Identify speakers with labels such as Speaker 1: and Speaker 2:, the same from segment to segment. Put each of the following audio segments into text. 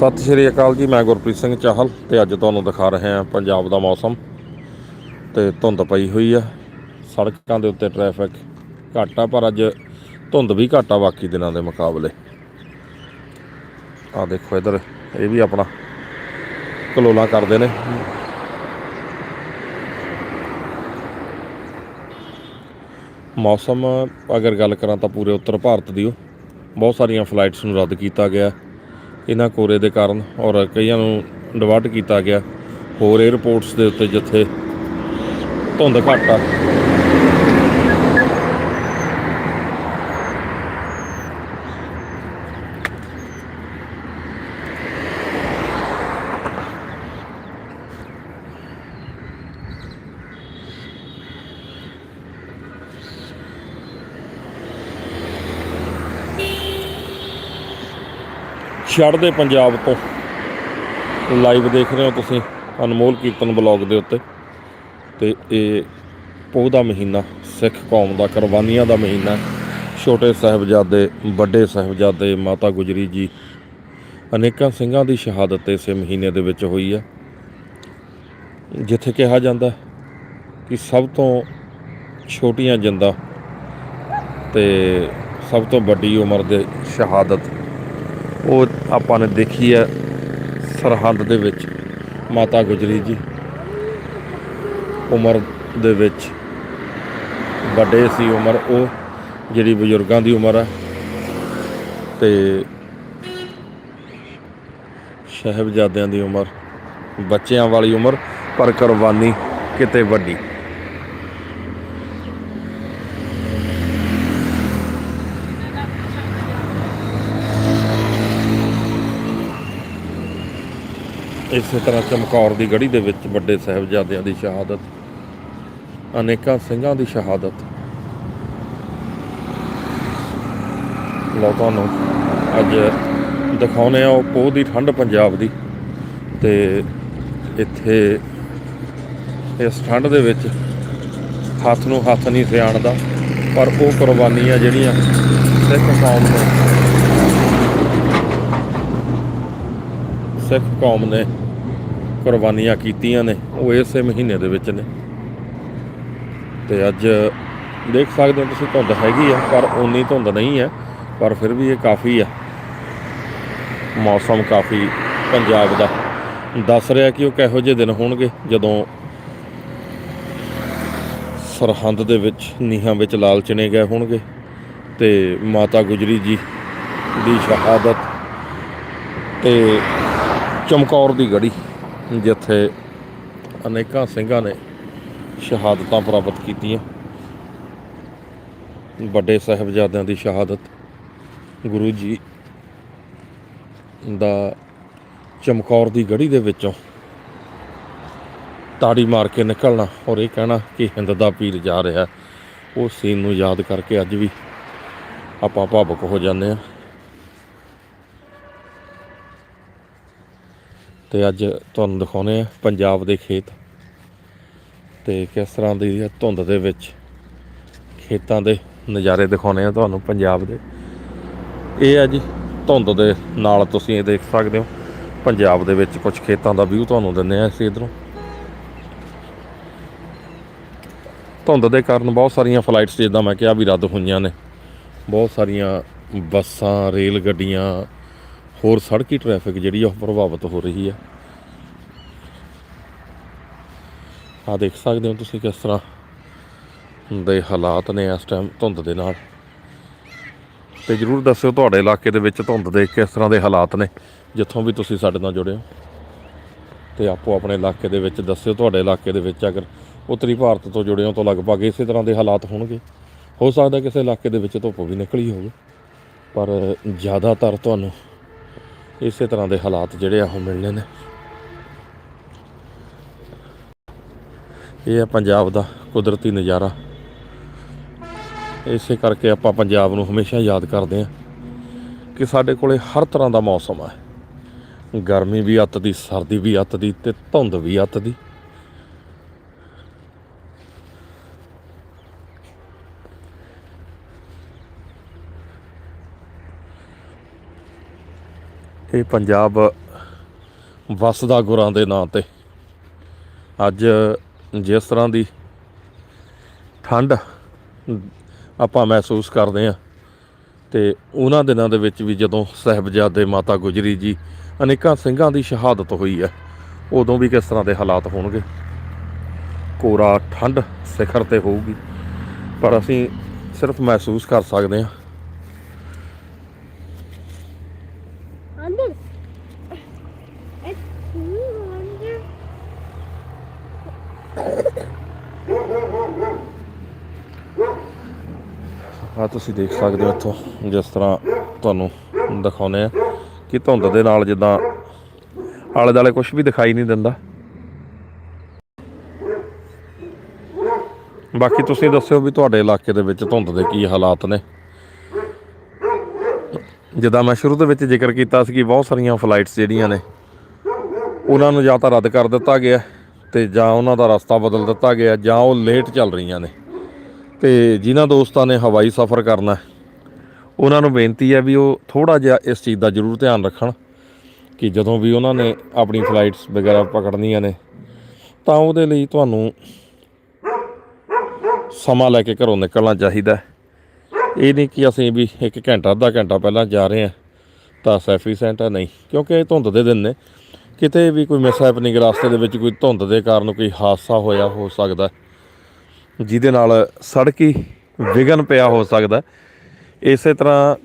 Speaker 1: ਸਤਿ ਸ਼੍ਰੀ ਅਕਾਲ ਜੀ, ਮੈਂ ਗੁਰਪ੍ਰੀਤ ਸਿੰਘ ਚਾਹਲ ਤੇ ਅੱਜ ਤੁਹਾਨੂੰ ਦਿਖਾ ਰਹੇ ਹਾਂ ਪੰਜਾਬ ਦਾ ਮੌਸਮ ਤੇ ਧੁੰਦ ਪਈ ਹੋਈ ਆ। ਸੜਕਾਂ ਦੇ ਉੱਤੇ ਟ੍ਰੈਫਿਕ ਘੱਟ ਆ, ਪਰ ਅੱਜ ਧੁੰਦ ਵੀ ਘੱਟ ਆ ਬਾਕੀ ਦਿਨਾਂ ਦੇ ਮੁਕਾਬਲੇ। ਆ ਦੇਖੋ ਇਧਰ, ਇਹ ਵੀ ਆਪਣਾ ਕਲੋਲਾ ਕਰਦੇ ਨੇ। ਮੌਸਮ ਅਗਰ ਗੱਲ ਕਰਾਂ ਤਾਂ ਪੂਰੇ ਉੱਤਰ ਭਾਰਤ ਦੀ ਓ। ਬਹੁਤ ਸਾਰੀਆਂ ਫਲਾਈਟਸ ਨੂੰ ਰੱਦ ਕੀਤਾ ਗਿਆ। ਇਹਨਾਂ ਕੋਰੇ ਦੇ ਕਾਰਨ ਔਰ ਕਈਆਂ ਨੂੰ ਡਿਵਰਟ ਕੀਤਾ ਗਿਆ। ਹੋਰ 에ਅਰਪੋਰਟਸ ਦੇ ਉੱਤੇ ਜਿੱਥੇ ਧੁੰਦ ਘੱਟ ਆ ਚੜ੍ਹਦੇ ਪੰਜਾਬ ਤੋਂ। ਲਾਈਵ ਦੇਖ ਰਹੇ ਹੋ ਤੁਸੀਂ ਅਨਮੋਲ ਕੀਰਤਨ ਬਲੌਗ ਦੇ ਉੱਤੇ। ਤੇ ਇਹ ਪੋਹ ਦਾ ਮਹੀਨਾ, ਸਿੱਖ ਕੌਮ ਦਾ, ਕੁਰਬਾਨੀਆਂ ਦਾ ਮਹੀਨਾ ਛੋਟੇ ਸਾਹਿਬਜ਼ਾਦੇ, ਵੱਡੇ ਸਾਹਿਬਜ਼ਾਦੇ, ਮਾਤਾ ਗੁਜਰੀ ਜੀ, ਅਨੇਕਾਂ ਸਿੰਘਾਂ ਦੀ ਸ਼ਹਾਦਤ ਇਸੇ ਮਹੀਨੇ ਦੇ ਵਿੱਚ ਹੋਈ ਹੈ। ਜਿੱਥੇ ਕਿਹਾ ਜਾਂਦਾ ਕਿ ਸਭ ਤੋਂ ਛੋਟੀਆਂ ਜਿੰਦਾ ਤੇ ਸਭ ਤੋਂ ਵੱਡੀ ਉਮਰ ਦੇ ਸ਼ਹਾਦਤ ਉਹ ਆਪਾਂ ਨੇ ਦੇਖੀ ਹੈ ਸਰਹੰਦ ਦੇ ਵਿੱਚ, ਮਾਤਾ ਗੁਜਰੀ ਜੀ। ਉਮਰ ਦੇ ਵਿੱਚ ਵੱਡੇ ਸੀ ਉਮਰ, ਉਹ ਜਿਹੜੀ ਬਜ਼ੁਰਗਾਂ ਦੀ ਉਮਰ ਹੈ ਤੇ ਸ਼ਹਿਬਜ਼ਾਦਿਆਂ ਦੀ ਉਮਰ, ਬੱਚਿਆਂ ਵਾਲੀ ਉਮਰ, ਪਰ ਕੁਰਬਾਨੀ ਕਿਤੇ ਵੱਡੀ। ਇਸੇ ਤਰ੍ਹਾਂ ਚਮਕੌਰ ਦੀ ਗੜੀ ਦੇ ਵਿੱਚ ਵੱਡੇ ਸਾਹਿਬਜ਼ਾਦਿਆਂ ਦੀ ਸ਼ਹਾਦਤ, ਅਨੇਕਾਂ ਸਿੰਘਾਂ ਦੀ ਸ਼ਹਾਦਤ। ਲਓ ਤੁਹਾਨੂੰ ਅੱਜ ਦਿਖਾਉਨੇ ਆ ਉਹ ਪੋਹ ਦੀ ਠੰਡ ਪੰਜਾਬ ਦੀ ਤੇ ਇੱਥੇ ਇਸ ਠੰਡ ਦੇ ਵਿੱਚ ਹੱਥ ਨੂੰ ਹੱਥ ਨਹੀਂ ਸਿਆਣਦਾ, ਪਰ ਉਹ ਕੁਰਬਾਨੀਆਂ ਜਿਹੜੀਆਂ ਸਿੱਖ ਕੌਮ ਨੇ ਸਿੱਖ ਕੌਮ ਨੇ ਕੁਰਬਾਨੀਆਂ ਕੀਤੀਆਂ ਨੇ, ਉਹ ਇਸੇ ਮਹੀਨੇ ਦੇ ਵਿੱਚ ਨੇ। ਤੇ ਅੱਜ ਦੇਖ ਸਕਦੇ ਹੋ ਤੁਸੀਂ ਧੁੰਦ ਹੈਗੀ ਆ, ਪਰ ਉਨੀ ਧੁੰਦ ਨਹੀਂ ਹੈ ਪਰ ਫਿਰ ਵੀ ਇਹ ਕਾਫੀ ਆ। ਮੌਸਮ ਕਾਫੀ ਪੰਜਾਬ ਦਾ ਦੱਸ ਰਿਹਾ ਕਿ ਉਹ ਕਿਹੋ ਜਿਹੇ ਦਿਨ ਹੋਣਗੇ, ਜਦੋਂ ਸਰਹੰਦ ਦੇ ਵਿੱਚ, ਨੀਹਾਂ ਵਿੱਚ ਲਾਲ ਚਿਣੇ ਗਏ ਹੋਣਗੇ ਤੇ ਮਾਤਾ ਗੁਜਰੀ ਜੀ ਦੀ ਸ਼ਹਾਦਤ ਤੇ ਚਮਕੌਰ ਦੀ ਗੜੀ, ਜਿੱਥੇ ਅਨੇਕਾਂ ਸਿੰਘਾਂ ਨੇ ਸ਼ਹਾਦਤਾਂ ਪ੍ਰਾਪਤ ਕੀਤੀਆਂ। ਵੱਡੇ ਸਾਹਿਬਜ਼ਾਦਿਆਂ ਦੀ ਸ਼ਹਾਦਤ, ਗੁਰੂ ਜੀ ਦਾ ਚਮਕੌਰ ਦੀ ਗੜੀ ਦੇ ਵਿੱਚੋਂ ਤਾੜੀ ਮਾਰ ਕੇ ਨਿਕਲਣਾ ਔਰ ਇਹ ਕਹਿਣਾ ਕਿ ਹਿੰਦ ਦਾ ਪੀਰ ਜਾ ਰਿਹਾ। ਉਹ ਸੀਨ ਨੂੰ ਯਾਦ ਕਰਕੇ ਅੱਜ ਵੀ ਆਪਾਂ ਭਾਵੁਕ ਹੋ ਜਾਂਦੇ ਆ ਤੇ ਅੱਜ ਤੁਹਾਨੂੰ ਦਿਖਾਉਨੇ ਆ ਪੰਜਾਬ ਦੇ ਖੇਤ ਤੇ ਕਿਸ ਤਰ੍ਹਾਂ ਦੀ ਧੁੰਦ ਦੇ ਵਿੱਚ ਖੇਤਾਂ ਦੇ ਨਜ਼ਾਰੇ ਦਿਖਾਉਨੇ ਆ ਤੁਹਾਨੂੰ ਪੰਜਾਬ ਦੇ। ਇਹ ਆ ਜੀ ਧੁੰਦ ਦੇ ਨਾਲ ਤੁਸੀਂ ਇਹ ਦੇਖ ਸਕਦੇ ਹੋ, ਪੰਜਾਬ ਦੇ ਵਿੱਚ ਕੁਝ ਖੇਤਾਂ ਦਾ ਵਿਊ ਤੁਹਾਨੂੰ ਦਿੰਨੇ ਆ ਅਸੀਂ ਇਧਰੋਂ। ਧੁੰਦ ਦੇ ਕਾਰਨ ਬਹੁਤ ਸਾਰੀਆਂ ਫਲਾਈਟਸ ਜਿੱਦਾਂ ਮੈਂ ਕਿਹਾ ਵੀ ਰੱਦ ਹੋਈਆਂ ਨੇ, ਬਹੁਤ ਸਾਰੀਆਂ ਬੱਸਾਂ, ਰੇਲ ਗੱਡੀਆਂ ਹੋਰ ਸੜਕੀ ਟ੍ਰੈਫਿਕ ਜਿਹੜੀ ਆ ਉਹ ਪ੍ਰਭਾਵਿਤ ਹੋ ਰਹੀ ਆ। ਆ ਦੇਖ ਸਕਦੇ ਹੋ ਤੁਸੀਂ ਕਿਸ ਤਰ੍ਹਾਂ ਦੇ ਹਾਲਾਤ ਨੇ ਇਸ ਟਾਈਮ ਧੁੰਦ ਦੇ ਨਾਲ। ਤੇ ਜਰੂਰ ਦੱਸਿਓ ਤੁਹਾਡੇ ਇਲਾਕੇ ਦੇ ਵਿੱਚ ਧੁੰਦ ਦੇ ਕਿਸ ਤਰ੍ਹਾਂ ਦੇ ਹਾਲਾਤ ਨੇ, ਜਿੱਥੋਂ ਵੀ ਤੁਸੀਂ ਸਾਡੇ ਨਾਲ ਜੁੜੇ ਹੋ। ਤੇ ਆਪੋ ਆਪਣੇ ਇਲਾਕੇ ਦੇ ਵਿੱਚ ਦੱਸਿਓ ਤੁਹਾਡੇ ਇਲਾਕੇ ਦੇ ਵਿੱਚ ਅਗਰ ਉੱਤਰੀ ਭਾਰਤ ਤੋਂ ਜੁੜੇ ਹੋ ਤਾਂ ਲਗਭਗ ਇਸੇ ਤਰ੍ਹਾਂ ਦੇ ਹਾਲਾਤ ਹੋਣਗੇ। ਹੋ ਸਕਦਾ ਕਿਸੇ ਇਲਾਕੇ ਦੇ ਵਿੱਚ ਧੁੱਪ ਵੀ ਨਿਕਲੀ ਹੋਵੇ, ਪਰ ਜ਼ਿਆਦਾਤਰ ਤੁਹਾਨੂੰ ਇਸੇ ਤਰ੍ਹਾਂ ਦੇ ਹਾਲਾਤ ਜਿਹੜੇ ਆ ਉਹ ਮਿਲਣੇ ਨੇ। ਇਹ ਆ ਪੰਜਾਬ ਦਾ ਕੁਦਰਤੀ ਨਜ਼ਾਰਾ। ਇਸੇ ਕਰਕੇ ਆਪਾਂ ਪੰਜਾਬ ਨੂੰ ਹਮੇਸ਼ਾ ਯਾਦ ਕਰਦੇ ਆ ਕਿ ਸਾਡੇ ਕੋਲੇ ਹਰ ਤਰ੍ਹਾਂ ਦਾ ਮੌਸਮ ਹੈ ਗਰਮੀ ਵੀ ਅੱਤ ਦੀ, ਸਰਦੀ ਵੀ ਅੱਤ ਦੀ ਤੇ ਧੁੰਦ ਵੀ ਅੱਤ ਦੀ। ਇਹ ਪੰਜਾਬ ਵਸਦਾ ਗੁਰਾਂ ਦੇ ਨਾਂ ਤੇ। ਅੱਜ ਜਿਸ ਤਰ੍ਹਾਂ ਦੀ ਠੰਡ ਆਪਾਂ ਮਹਿਸੂਸ ਕਰਦੇ ਹਾਂ ਤੇ ਉਹਨਾਂ ਦਿਨਾਂ ਦੇ ਵਿੱਚ ਵੀ ਜਦੋਂ ਸਾਹਿਬਜ਼ਾਦੇ ਮਾਤਾ ਗੁਜਰੀ ਜੀ ਅਨੇਕਾਂ ਸਿੰਘਾਂ ਦੀ ਸ਼ਹਾਦਤ ਹੋਈ ਹੈ, ਉਦੋਂ ਵੀ ਕਿਸ ਤਰ੍ਹਾਂ ਦੇ ਹਾਲਾਤ ਹੋਣਗੇ? ਕੋਰਾ ਠੰਡ ਸਿਖਰ ਤੇ ਹੋਊਗੀ, ਪਰ ਅਸੀਂ ਸਿਰਫ ਮਹਿਸੂਸ ਕਰ ਸਕਦੇ ਹਾਂ ਤੁਸੀਂ ਦੇਖ ਸਕਦੇ ਹੋ ਇੱਥੋਂ, ਜਿਸ ਤਰ੍ਹਾਂ ਤੁਹਾਨੂੰ ਦਿਖਾਉਨੇ ਆ ਕਿ ਧੁੰਦ ਦੇ ਨਾਲ ਜਿੱਦਾਂ ਆਲੇ ਦਾਲੇ ਕੁਝ ਵੀ ਦਿਖਾਈ ਨਹੀਂ ਦਿੰਦਾ। ਬਾਕੀ ਤੁਸੀਂ ਦੱਸਿਓ ਵੀ ਤੁਹਾਡੇ ਇਲਾਕੇ ਦੇ ਵਿੱਚ ਧੁੰਦ ਦੇ ਕੀ ਹਾਲਾਤ ਨੇ। ਜਿੱਦਾਂ ਮੈਂ ਸ਼ੁਰੂ ਦੇ ਵਿੱਚ ਜ਼ਿਕਰ ਕੀਤਾ ਸੀ ਕਿ ਬਹੁਤ ਸਾਰੀਆਂ ਫਲਾਈਟਸ ਜਿਹੜੀਆਂ ਨੇ, ਉਹਨਾਂ ਨੂੰ ਜਾਂ ਤਾਂ ਰੱਦ ਕਰ ਦਿੱਤਾ ਗਿਆ ਤੇ ਜਾਂ ਉਹਨਾਂ ਦਾ ਰਸਤਾ ਬਦਲ ਦਿੱਤਾ ਗਿਆ ਜਾਂ ਉਹ ਲੇਟ ਚੱਲ ਰਹੀਆਂ ਨੇ। ਤੇ ਜਿਨ੍ਹਾਂ ਦੋਸਤਾਂ ਨੇ ਹਵਾਈ ਸਫ਼ਰ ਕਰਨਾ ਉਹਨਾਂ ਨੂੰ ਬੇਨਤੀ ਹੈ ਵੀ ਉਹ ਥੋੜਾ ਜਿਹਾ ਇਸ ਚੀਜ਼ ਦਾ ਜ਼ਰੂਰ ਧਿਆਨ ਰੱਖਣ ਕਿ ਜਦੋਂ ਵੀ ਉਹਨਾਂ ਨੇ ਆਪਣੀ ਫਲਾਈਟਸ ਵਗੈਰਾ ਪਕੜਨੀਆਂ ਨੇ, ਤਾਂ ਉਹਦੇ ਲਈ ਤੁਹਾਨੂੰ ਸਮਾਂ ਲੈ ਕੇ ਘਰੋਂ ਨਿਕਲਣਾ ਚਾਹੀਦਾ ਇਹ ਨਹੀਂ ਕਿ ਅਸੀਂ ਵੀ ਇੱਕ ਘੰਟਾ, ਅੱਧਾ ਘੰਟਾ ਪਹਿਲਾਂ ਜਾ ਰਹੇ ਹਾਂ, ਤਾਂ ਸੈਫੀਸੈਂਟ ਹੈ ਨਹੀਂ, ਕਿਉਂਕਿ ਇਹ ਧੁੰਦ ਦੇ ਦਿਨ ਨੇ। ਕਿਤੇ ਵੀ ਕੋਈ ਮਿਸਹੈਪਨਿੰਗ ਰਸਤੇ ਦੇ ਵਿੱਚ ਕੋਈ ਧੁੰਦ ਦੇ ਕਾਰਨ ਕੋਈ ਹਾਦਸਾ ਹੋਇਆ, ਹੋ ਸਕਦਾ ਜਿਹਦੇ ਨਾਲ ਸੜਕੀ ਵਿਘਨ ਪਿਆ ਹੋ ਸਕਦਾ। ਇਸੇ ਤਰ੍ਹਾਂ